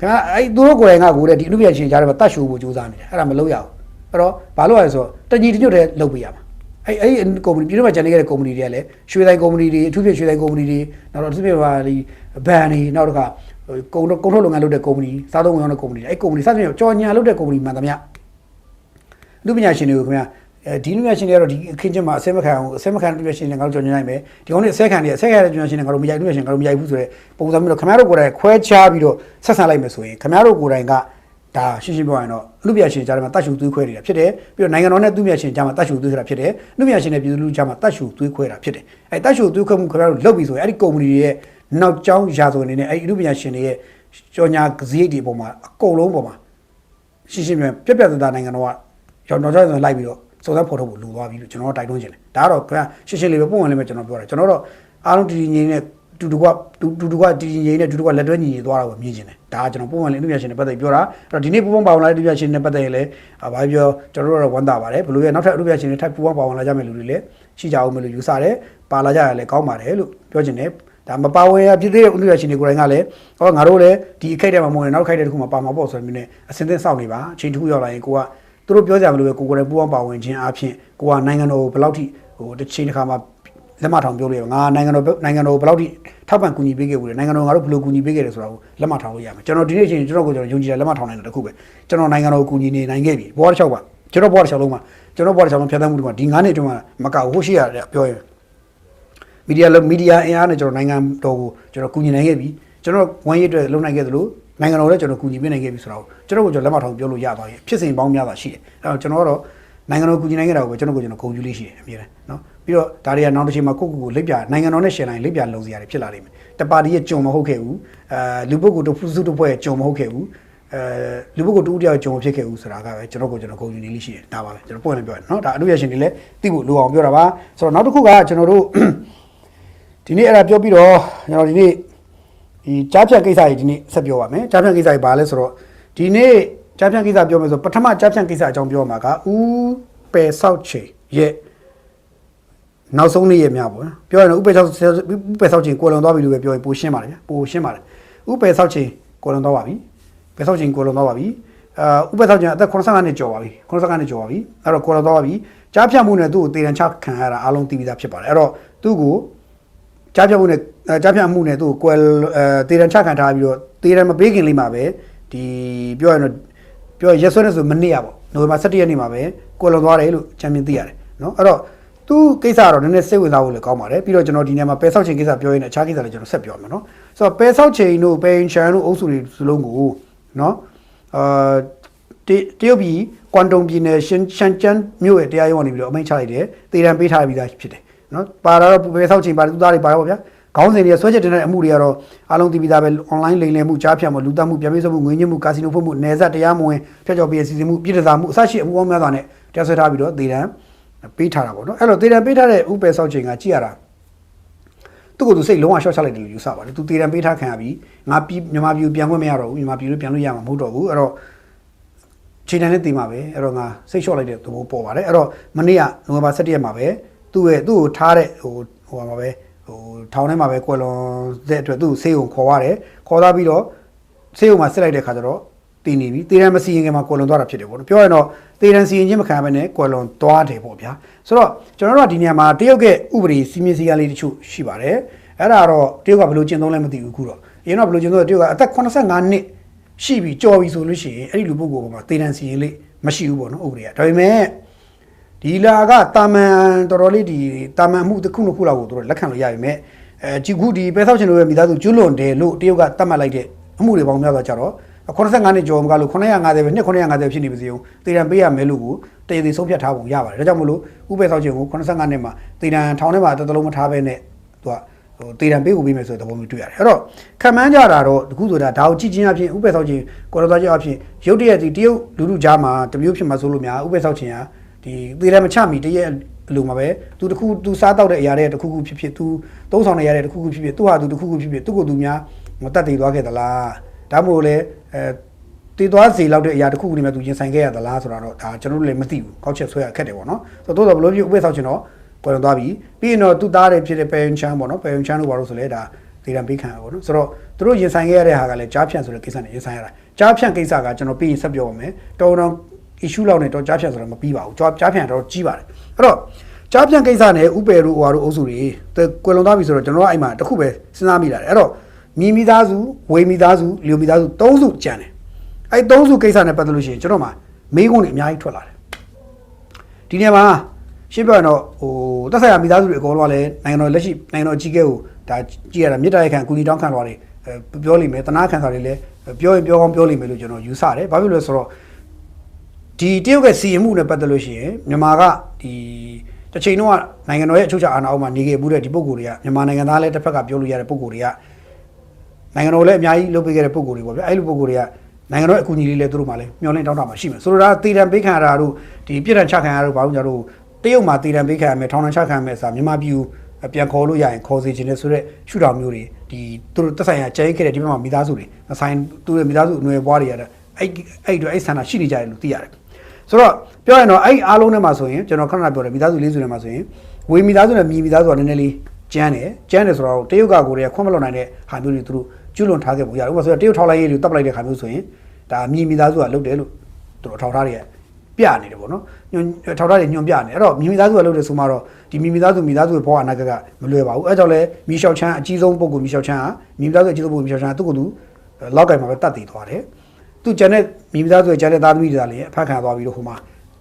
Speaker 1: ခင်ဗျာအဲ့သူတို့ကိုယ်တိုင်ကကိုယ်တဲ့ဒီအမှုပြန်ရှင်ကြားထဲမှာတတ်ရှိုးဖို့ကြိုးစားနေတယ်အဲ့ဒါမလုပ်ရဘူးအဲ့တော့ဘာလို့လဲဆိုတော့တညီတညွတ်တဲ့လုပ်ပေးရမှာအဲ့အဲ့ကုမ္ပဏီပြည်တော်မှာကျန်နေခဲ့တဲ့ကုမ္ပဏီတွေကလည်းရွှေတိုင်းကုမ္ပဏီတွေအထူးဖြင့်ရွှေတိုင်းကုမ္ပဏီတွေနောက်တော့အထူးဖြင့်ဟာဒီဘန်တွေနောက်တော့က ကုန်တော့ကုန်ထုတ်လုပ်ငန်းလုပ်တဲ့ကုမ္ပဏီစားသုံးဝင်ရောက်တဲ့ကုမ္ပဏီအဲ့ကုမ္ပဏီစသဖြင့်ကြော်ညာလုပ်တဲ့ကုမ္ပဏီမှန်သမျှလူပညာရှင်တွေကိုခင်ဗျာအဲဒီလူပညာရှင်တွေကတော့ဒီအခင်းချင်းမှာအစဲမခံအောင်အစဲမခံလူပညာရှင်တွေငါတို့ကြော်ညာနိုင်မယ်ဒီကောင်တွေအစဲခံတွေအစဲခံတဲ့လူပညာရှင်တွေငါတို့မရိုက်လူပညာရှင်ငါတို့မရိုက်ဘူးဆိုတဲ့ပုံစံမျိုးတော့ခင်ဗျားတို့ကိုယ်တိုင်ခွဲခြားပြီးတော့ဆက်ဆံလိုက်မယ်ဆိုရင်ခင်ဗျားတို့ကိုယ်တိုင်ကဒါရှင်းရှင်းပြောရရင်တော့လူပညာရှင်ကြားထဲမှာတတ်ရှူသွေးခွဲနေတာဖြစ်တယ်ပြီးတော့နိုင်ငံတော်နဲ့သူပညာရှင်ကြားမှာတတ်ရှူသွေးခွဲတာဖြစ်တယ်လူပညာရှင်နဲ့ပြည်သူလူထုကြားမှာတတ်ရှူသွေးခွဲတာဖြစ်တယ်အဲတတ်ရှူသွေးခွဲမှုခင်ဗျားတို့လုပ်ပြီးဆိုရင်အဲ့ဒီကုမ္ပဏီတွေရဲ့ နောက်ကျောင်းရာဇဝင်တွေနဲ့အဲ့ဒီလူပညာရှင်တွေရဲ့ကြော်ညာကစရိတ်တွေအပေါ်မှာအကုန်လုံးပေါ်မှာရှင်းရှင်းပြပြပြတသားနိုင်ငံတော်ကရောင်တော်ကြောင့်လိုက်ပြီးတော့စုံစမ်းဖော်ထုတ်ဖို့လိုသွားပြီလို့ကျွန်တော်တို့တိုက်တွန်းချင်တယ်ဒါကတော့ခင်ဗျာရှင်းရှင်းလေးပဲပုံဝင်လေးပဲကျွန်တော်ပြောတာကျွန်တော်တို့အားလုံးတည်တည်ငြိမ်နဲ့တူတူကတူတူတူကတည်တည်ငြိမ်နဲ့တူတူကလက်တွဲညီညီသွားတာကိုမြင်ချင်တယ်ဒါကကျွန်တော်ပုံဝင်လေးအမှုပြရှင်နဲ့ပတ်သက်ပြီးပြောတာအဲ့တော့ဒီနေ့ပူပေါင်းပါဝင်လာတဲ့ပြရှင်နဲ့ပတ်သက်ရင်လည်းဘာပြောကျွန်တော်တို့ကတော့ဝမ်းသာပါတယ်ဘလို့ရနောက်ထပ်အမှုပြရှင်တွေထပ်ပူပေါင်းပါဝင်လာကြမယ်လူတွေလည်းရှိကြအောင်မလို့ယူဆတယ်ပါလာကြရလည်းကောင်းပါတယ်လို့ပြောချင်တယ် ဒါမပါဝင်ရဖြစ်သေးတဲ့ဥပဒေရှင်တွေကိုယ်တိုင်ကလည်းဟောငါတို့လည်းဒီအခိုက်ထဲမှာမဟုတ်ရင်နောက်ခိုက်တဲ့တစ်ခုမှာပါမှာပေါ့ဆိုတဲ့မျိုးနဲ့အစင်းသင်းစောင့်နေပါအချိန်တစ်ခုရောက်လာရင်ကိုကသူတို့ပြောကြမလို့ပဲကိုကိုယ်တိုင်ပူပေါင်းပါဝင်ခြင်းအပြင်ကိုကနိုင်ငံတော်ကိုဘယ်လောက်ထိဟိုတစ်ချိန်တစ်ခါမှာလက်မထောင်ပြောလို့ရငါနိုင်ငံတော်နိုင်ငံတော်ကိုဘယ်လောက်ထိထောက်ပံ့ကူညီပေးခဲ့ဘူးလဲနိုင်ငံတော်ငါတို့ဘယ်လိုကူညီပေးခဲ့တယ်ဆိုတာကိုလက်မထောင်လို့ရမယ်ကျွန်တော်ဒီနေ့ချင်းကျွန်တော်ကိုကျွန်တော်ယုံကြည်တယ်လက်မထောင်နိုင်တဲ့တစ်ခုပဲကျွန်တော်နိုင်ငံတော်ကိုကူညီနေနိုင်ခဲ့ပြီဘောတစ်ချောက်ပါကျွန်တော်ဘောတစ်ချောက်လုံးမှာကျွန်တော်ဘောတစ်ချောက်လုံးဖြတ်သန်းမှုတွေမှာဒီ9နှစ်အတွင်းမှာမကောက်ဟိုရှိရတယ်ပြောရင် မီဒီယာလုံးမီဒီယာအင်အားနဲ့ကျွန်တော်နိုင်ငံတော်ကိုကျွန်တော်ကူညီနိုင်ခဲ့ပြီကျွန်တော်ဝန်ရည်အတွက်လုပ်နိုင်ခဲ့သလိုနိုင်ငံတော်လည်းကျွန်တော်ကူညီပေးနိုင်ခဲ့ပြီဆိုတော့ကျွန်တော်ကိုကျွန်တော်လက်မထောင်ပြောလို့ရသွားရင်ဖြစ်စဉ်ပေါင်းများစွာရှိတယ်အဲတော့ကျွန်တော်ကတော့နိုင်ငံတော်ကူညီနိုင်ခဲ့တာကိုပဲကျွန်တော်ကိုကျွန်တော်ဂုဏ်ယူလေးရှိတယ်အမြဲတမ်းနော်ပြီးတော့ဒါတွေကနောက်တစ်ချိန်မှာကိုယ့်ကိုယ်ကိုလက်ပြနိုင်ငံတော်နဲ့ရှင်လိုက်လက်ပြလုံစရာတွေဖြစ်လာလိမ့်မယ်တပါတီရဲ့ကြုံမဟုတ်ခဲ့ဘူးအဲလူပုဂ္ဂိုလ်တစ်ဖူးစုတစ်ဖွဲ့ရဲ့ကြုံမဟုတ်ခဲ့ဘူးအဲလူပုဂ္ဂိုလ်တူတယောက်ကြုံမဖြစ်ခဲ့ဘူးဆိုတာကပဲကျွန်တော်ကိုကျွန်တော်ဂုဏ်ယူနေလေးရှိတယ်ဒါပါပဲကျွန်တော်ပွင့်နေပြောရတယ်နော်ဒါအမှုရရှင်တွေလည်းသိဖို့လိုအောင်ပြောတာပါဆိုတော့နောက်တစ်ခုကကျွန်တော်တို့ ဒီနေ့အဲ့ဒါပြောပြီးတော့ကျွန်တော်ဒီနေ့ဒီကြားဖြတ်ကိစ္စကြီးဒီနေ့ဆက်ပြောပါမယ်ကြားဖြတ်ကိစ္စကြီးဘာလဲဆိုတော့ဒီနေ့ကြားဖြတ်ကိစ္စပြောမယ်ဆိုပထမကြားဖြတ်ကိစ္စအကြောင်းပြောမှာကဦးပယ်ဆောက်ချေရဲ့နောက်ဆုံးနေ့ရဲ့များပေါ့နော်ပြောရင်တော့ဥပ္ပေဆောက်ဥပ္ပေဆောက်ချင်းကိုလွန်သွားပြီလို့ပဲပြောရင်ပိုရှင်းပါတယ်ဗျပိုရှင်းပါတယ်ဥပ္ပေဆောက်ချင်းကိုလွန်သွားပါပြီပေဆောက်ချင်းကိုလွန်သွားပါပြီအာဥပ္ပေဆောက်ချင်းအသက်85နှစ်ကျော်ပါပြီ85နှစ်ကျော်ပါပြီအဲ့တော့ကိုလွန်သွားပါပြီကြားဖြတ်မှုနဲ့သူ့ကိုတေတံချခံရတာအားလုံးသိပြီးသားဖြစ်ပါတယ်အဲ့တော့သူ့ကို ကြားပြတ်မှုနဲ့အဲကြားပြတ်မှုနဲ့သူ့ကိုကွယ်အဲတေရန်ချခံထားပြီးတော့တေရန်မပေးခင်လေးမှာပဲဒီပြောရရင်တော့ပြောရက်စွဲနေဆိုမနေ့ရပေါ့နိုဝင်ဘာ17ရက်နေ့မှာပဲကွယ်လွန်သွားတယ်လို့ချမ်းမြင်သိရတယ်နော်အဲ့တော့သူကိစ္စကတော့နည်းနည်းစိတ်ဝင်စားဖို့လည်းကောင်းပါတယ်ပြီးတော့ကျွန်တော်ဒီနေ့မှာပဲဆောက်ချိန်ကိစ္စပြောရင်းနဲ့အခြားကိစ္စလည်းကျွန်တော်ဆက်ပြောမှာနော်ဆိုတော့ပဲဆောက်ချိန်တို့ပဲအင်ချန်တို့အုပ်စုတွေစလုံးကိုနော်အာတတရုတ်ပြည်ကွမ်တုံပြည်နယ်ရှင်ရှန်ကျန်းမြို့ရဲ့တရားရုံးကနေပြီးတော့အမိန့်ချလိုက်တယ်တေရန်ပေးထားပြီးသားဖြစ်တယ် နော်ပါတော့ပဲဆောက်ချိန်ပါသူသားတွေပါတော့ဗျာခေါင်းစဉ်တွေဆွဲချက်တင်တဲ့အမှုတွေကတော့အားလုံးသိပြီးသားပဲ online လိမ်လည်မှုကြားဖြတ်မှုလူသတ်မှုပြန်ပေးစမှုငွေညှစ်မှုကာစီနိုဖွင့်မှုနယ်စပ်တရားမဝင်ဖျက်ချော်ပေးစီစဉ်မှုပြည်ထစာမှုအစရှိအမှုပေါင်းများစွာနဲ့တရားစွဲထားပြီးတော့တေရန်ပေးထားတာပေါ့နော်အဲ့တော့တေရန်ပေးထားတဲ့ဥပယ်ဆောက်ချိန်ကကြည့်ရတာသူ့ကိုယ်သူစိတ်လုံးဝရှော့ချလိုက်တယ်လို့ယူဆပါတယ်သူတေရန်ပေးထားခံရပြီးငါပြည်မြန်မာပြည်ပြန်ခွင့်မရတော့ဘူးမြန်မာပြည်လို့ပြန်လို့ရမှာမဟုတ်တော့ဘူးအဲ့တော့ချိန်တိုင်းနဲ့တင်ပါပဲအဲ့တော့ငါစိတ်လျှော့လိုက်တဲ့သဘောပေါ်ပါတယ်အဲ့တော့မနေ့ကနိုဝင်ဘာ17ရက်မှာပဲ သူ့ရဲ့သူ့ကိုထားတဲ့ဟိုဟိုပါမှာပဲဟိုထောင်ထဲမှာပဲကွယ်လွန်တဲ့အတွက်သူ့ကိုဆေးရုံခေါ်ရတယ်ခေါ်သွားပြီးတော့ဆေးရုံမှာစစ်လိုက်တဲ့ခါကျတော့တည်နေပြီတေရန်မစီရင်ခင်မှာကွယ်လွန်သွားတာဖြစ်တယ်ပေါ့နော်ပြောရရင်တော့တေရန်စီရင်ချင်းမခံဘဲနဲ့ကွယ်လွန်သွားတယ်ပေါ့ဗျာဆိုတော့ကျွန်တော်တို့ကဒီနေရာမှာတရုတ်ရဲ့ဥပဒေစီမင်းစည်းကမ်းလေးတချို့ရှိပါတယ်အဲ့ဒါတော့တရုတ်ကဘယ်လိုကျင့်သုံးလဲမသိဘူးခုတော့အရင်တော့ဘယ်လိုကျင့်သုံးလဲတရုတ်ကအသက်85နှစ်ရှိပြီကြော်ပြီဆိုလို့ရှိရင်အဲ့ဒီလူပုဂ္ဂိုလ်ပေါ်မှာတေတန်စီရင်လေးမရှိဘူးပေါ့နော်ဥပဒေကဒါပေမဲ့ ဒီလာကတာမန်တော်တော်လေးဒီတာမန်မှုတစ်ခုနှစ်ခုလောက်ကိုတို့လက်ခံလို့ရပြီမဲ့အဲကြည်ခုဒီပဲဆောက်ချင်လို့ရဲ့မိသားစုကျွလွန်တယ်လို့တရုတ်ကတတ်မှတ်လိုက်တဲ့အမှုတွေပေါင်းများစွာကြတော့85နှစ်ကျော်မကလို့950ပဲနှစ်950ဖြစ်နေပါစေဦးတေတန်ပေးရမယ်လို့ကိုတည်တည်ဆုံးဖြတ်ထားပုံရပါတယ်ဒါကြောင့်မလို့ဥပ္ပေဆောက်ချင်ကို85နှစ်မှာတေတန်ထောင်ထဲမှာတစ်တလုံးမထားဘဲနဲ့သူကဟိုတေတံပေးကိုပေးမယ်ဆိုတဲ့သဘောမျိုးတွေ့ရတယ်အဲ့တော့ခံမှန်းကြတာတော့တခုဆိုတာဒါကိုကြည့်ချင်းအဖြစ်ဥပ္ပေဆောက်ချင်းကော်တော်သားချင်းအဖြစ်ရုတ်တရက်ဒီတရုတ်လူလူကြားမှာတမျိုးဖြစ်မှာဆိုလို့များဥပ္ပေဆောက်ချင်းက ဒီတေတံမချမီတရက်အလိုမှာပဲသူတခုသူစားတောက်တဲ့အရာတွေတခုခုဖြစ်ဖြစ်သူသုံးဆောင်တဲ့အရာတွေတခုခုဖြစ်ဖြစ်သူဟာသူတခုခုဖြစ်ဖြစ်သူ့ကိုယ်သူများမတတ်တည်သွားခဲ့သလားဒါမှမဟုတ်လေအဲတည်သွားစေလောက်တဲ့အရာတခုခုနေမှသူရင်ဆိုင်ခဲ့ရသလားဆိုတာတော့ဒါကျွန်တော်တို့လည်းမသိဘူးကောက်ချက်ဆွဲရခက်တယ်ပေါ့နော်ဆိုတော့တိုးတော့ဘလို့ဖြစ်ဥပ္ပေဆောက်ချင်းတော့ကွယ်လွန်သွားပြီပြီးရင်တော့သူ့သားတွေဖြစ်တဲ့ပယ်ယန်ချန်ပေါ့နော်ပယ်ယန်ချန်တို့ဘာလို့ဆိုလဲဒါဒေတာပေးခံရပါတော့ဆိုတော့သူတို့ရင်ဆိုင်ခဲ့ရတဲ့ဟာကလည်းကြားဖြန့်ဆိုတဲ့ကိစ္စနဲ့ရင်ဆိုင်ရတာကြားဖြန့်ကိစ္စကကျွန်တော်ပြီးရင်ဆက်ပြောပါမယ်တော်တော် issue လောက်နဲ့တော့ကြားဖြန့်ဆိုတော့မပြီးပါဘူးကြားကြားဖြန့်တော့ကြီးပါတယ်အဲ့တော့ကြားဖြန့်ကိစ္စနဲ့ဥပယ်တို့ဟွာတို့အုပ်စုတွေကွယ်လွန်သွားပြီဆိုတော့ကျွန်တော်ကအဲ့မှာတခုပဲစဉ်းစားမိလာတယ်အဲ့တော့မြည်မိသားစုဝေမိသားစုလျိုမိသားစုသုံးစုကြံတယ်အဲ့သုံးစုကိစ္စနဲ့ပတ်သက်လို့ရှိရင်ကျွန်တော်မှာမေးခွန်းတွေအများကြီးထွက်လာတယ်ဒီနေရာမှာရှင်းပြရင်တော့ဟိုသက်ဆိုင်ရာမိသားစုတွေအကုန်လုံးကလည်းနိုင်ငံတော်လက်ရှိနိုင်ငံတော်အကြီးအကဲကိုဒါကြည့်ရတာမြေတားရခံအကူအညီတောင်းခံသွားတယ်အဲပြောလိမ့်မယ်တနာခံစာတွေလည်းပြောရင်ပြောကောင်းပြောလိမ့်မယ်လို့ကျွန်တော်ယူဆတယ်ဘာဖြစ်လို့လဲဆိုတော့ ဒီတရုတ်ကစီရင်မှုနဲ့ပတ်သက်လို့ရှိရင်မြန်မာကဒီတစ်ချိန်တော့နိုင်ငံတော်ရဲ့အချုပ်အခြာအာဏာအောက်မှာနေခဲ့မှုတဲ့ဒီပုံကိုယ်တွေကမြန်မာနိုင်ငံသားလည်းတစ်ဖက်ကပြောလို့ရတဲ့ပုံကိုယ်တွေကနိုင်ငံတော်လည်းအများကြီးလုပ်ပေးခဲ့တဲ့ပုံကိုယ်တွေပေါ့ဗျာအဲ့လိုပုံကိုယ်တွေကနိုင်ငံတော်ရဲ့အကူအညီလေးလည်းသူတို့မှလည်းမျှော်လင့်တောင်းတမှာရှိမယ်ဆိုတော့ဒါတေတံပေးခံရတာတို့ဒီပြည်ထန်ချခံရတာတို့ဘာလို့ကြတော့တရုတ်မှာတေတံပေးခံရမယ်ထောင်ထမ်းချခံရမယ်ဆိုတာမြန်မာပြည်ကိုပြန်ခေါ်လို့ရရင်ခေါ်စေခြင်းနဲ့ဆိုတော့ရှုထောင်မျိုးတွေဒီသူတို့တက်ဆိုင်ရာကျဲခဲ့တဲ့ဒီဘက်မှာမိသားစုတွေဆိုင်သူတို့မိသားစုအနွယ်ဘွားတွေရတဲ့အဲ့အဲ့တို့အဲ့ဆန္ဒရှိနေကြတယ်လို့သိရတယ် ဆိုတော့ပြောရရင်တော့အဲ့အားလုံးထဲမှာဆိုရင်ကျွန်တော်ခဏခဏပြောတယ်မိသားစုလေးစုထဲမှာဆိုရင်ဝေမိသားစုနဲ့မြည်မိသားစုကနည်းနည်းလေးကျန်းတယ်ကျန်းတယ်ဆိုတော့တရုတ်ကကိုယ်တွေကခွင့်မလွတ်နိုင်တဲ့ဟာမျိုးတွေသူတို့ကျွလွန်ထားခဲ့ပုံရတယ်ဥပမာဆိုတော့တရုတ်ထောက်လိုက်ရေးတွေတပ်ပလိုက်တဲ့ခါမျိုးဆိုရင်ဒါမြည်မိသားစုကလုပ်တယ်လို့သူတို့ထောက်ထားတွေကပြနေတယ်ပေါ့နော်ညွန်ထောက်ထားတွေညွန်ပြနေအဲ့တော့မြည်မိသားစုကလုပ်တယ်ဆိုမှတော့ဒီမြည်မိသားစုမိသားစုရဲ့ဘောအနာဂတ်ကမလွယ်ပါဘူးအဲ့ကြောင့်လဲမီရှောက်ချမ်းအကြီးဆုံးပုံကူမီရှောက်ချမ်းကမြည်မိသားစုအကြီးဆုံးပုံကူမီရှောက်ချမ်းကသူ့ကိုယ်သူလောက်ကင်မှာပဲတတ်တည်သွားတယ် သူကျန်တဲ့မိမိသားစုရဲ့ကျန်တဲ့သားသမီးတွေကလည်းအဖက်ခံသွားပြီးတော့ဟိုမှာ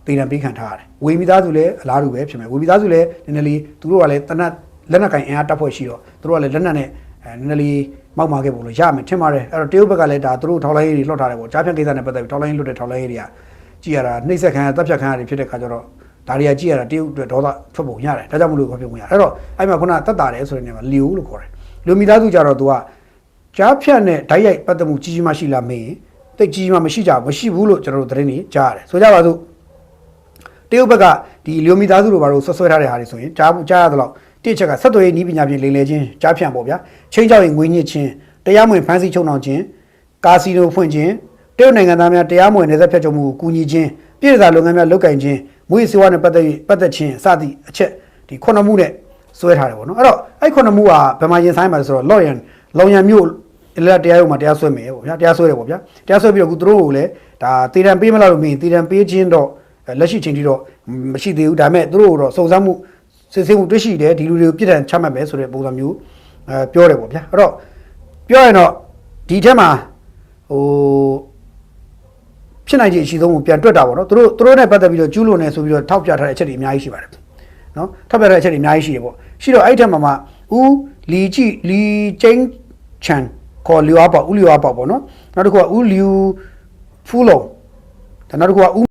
Speaker 1: တေတံပေးခံထားရတယ်။ဝေမိသားစုလည်းအလားတူပဲဖြစ်မယ်။ဝေမိသားစုလည်းနည်းနည်းလေးသူတို့ကလည်းတနတ်လက်နက်ကင်အင်အားတပ်ဖွဲ့ရှိတော့သူတို့ကလည်းလက်နက်နဲ့အဲနည်းနည်းလေးမောက်မာခဲ့ပုံလို့ရမယ်ထင်ပါတယ်။အဲ့တော့တရုတ်ဘက်ကလည်းဒါသူတို့ထောက်လိုင်းရေးတွေလှော့ထားတယ်ပေါ့။ကြားဖြတ်ကိစ္စနဲ့ပတ်သက်ပြီးထောက်လိုင်းလွတ်တဲ့ထောက်လိုင်းရေးတွေကကြည့်ရတာနှိမ့်ဆက်ခံရတပ်ဖြတ်ခံရတယ်ဖြစ်တဲ့ခါကျတော့ဒါတွေကကြည့်ရတာတရုတ်အတွက်ဒေါသထွက်ပုံရတယ်။ဒါကြောင့်မလို့ဘာဖြစ်ပုံရ။အဲ့တော့အဲ့မှာခုနတက်တာတယ်ဆိုတဲ့နေရာမှာလီယိုလို့ခေါ်တယ်။လူမိသားစုကြတော့သူကကြားဖြတ်နဲ့ဓာတ်ရိုက်ပတ်သက်မှုကြီးကြီးမှရှိလားမေးရင် တိတ်ကြီးကြီးမှမရှိကြဘူးမရှိဘူးလို့ကျွန်တော်တို့သတင်းတွေကြားရတယ်ဆိုကြပါစို့တရုတ်ဘက်ကဒီလျိုမီသားစုတို့ဘာလို့ဆွဆွဲထားတဲ့ဟာတွေဆိုရင်ကြားဘူးကြားရသလောက်တိချက်ကဆက်သွယ်ရေးနည်းပညာဖြင့်လိမ်လည်ခြင်းကြားဖြန့်ပေါ့ဗျာချင်းကြောက်ရင်ငွေညစ်ခြင်းတရားမဝင်ဖမ်းဆီးချုပ်နှောင်ခြင်းကာစီနိုဖွင့်ခြင်းတရုတ်နိုင်ငံသားများတရားမဝင်နေသက်ဖြတ်ကျော်မှုကိုကူညီခြင်းပြည်ထောင်လုပ်ငန်းများလုပ်ကင်ခြင်းငွေစေဝါနဲ့ပတ်သက်၍ပတ်သက်ခြင်းအစသည့်အချက်ဒီခုနှစ်မှုနဲ့ဆွဲထားတယ်ပေါ့နော်အဲ့တော့အဲ့ခုနှစ်မှုကဘယ်မှာရင်ဆိုင်မှာလဲဆိုတော့ law ရန်လောင်ရန်မျိုး အလက်တရားရုံးမှာတရားစွဲမယ်ပေါ့ဗျာတရားစွဲတယ်ပေါ့ဗျာတရားစွဲပြီးတော့ခုသူတို့ကိုလည်းဒါတည်တံပေးမလားလို့မင်းတည်တံပေးခြင်းတော့လက်ရှိချိန်ထိတော့မရှိသေးဘူးဒါပေမဲ့သူတို့ကတော့စုံစမ်းမှုစစ်ဆေးမှုတွေ့ရှိတယ်ဒီလူတွေကိုပြစ်ဒဏ်ချမှတ်မယ်ဆိုတဲ့ပုံစံမျိုးအဲပြောတယ်ပေါ့ဗျာအဲ့တော့ပြောရင်တော့ဒီထက်မှာဟိုဖြစ်နိုင်ခြေအရှိဆုံးကိုပြန်တွက်တာပေါ့နော်သူတို့သူတို့နဲ့ပတ်သက်ပြီးတော့ကျူးလွန်နေဆိုပြီးတော့ထောက်ပြထားတဲ့အချက်တွေအများကြီးရှိပါတယ်နော်ထောက်ပြထားတဲ့အချက်တွေအများကြီးရှိတယ်ပေါ့ရှိတော့အဲ့ထက်မှာမှဦးလီကြည့်လီကျင်းချန် ခေါ်လျောပေါဦးလျောပေါပေါ့နော်နောက်တစ်ခုကဦးလျူဖူးလုံးဒါနောက်တစ်ခုကဦး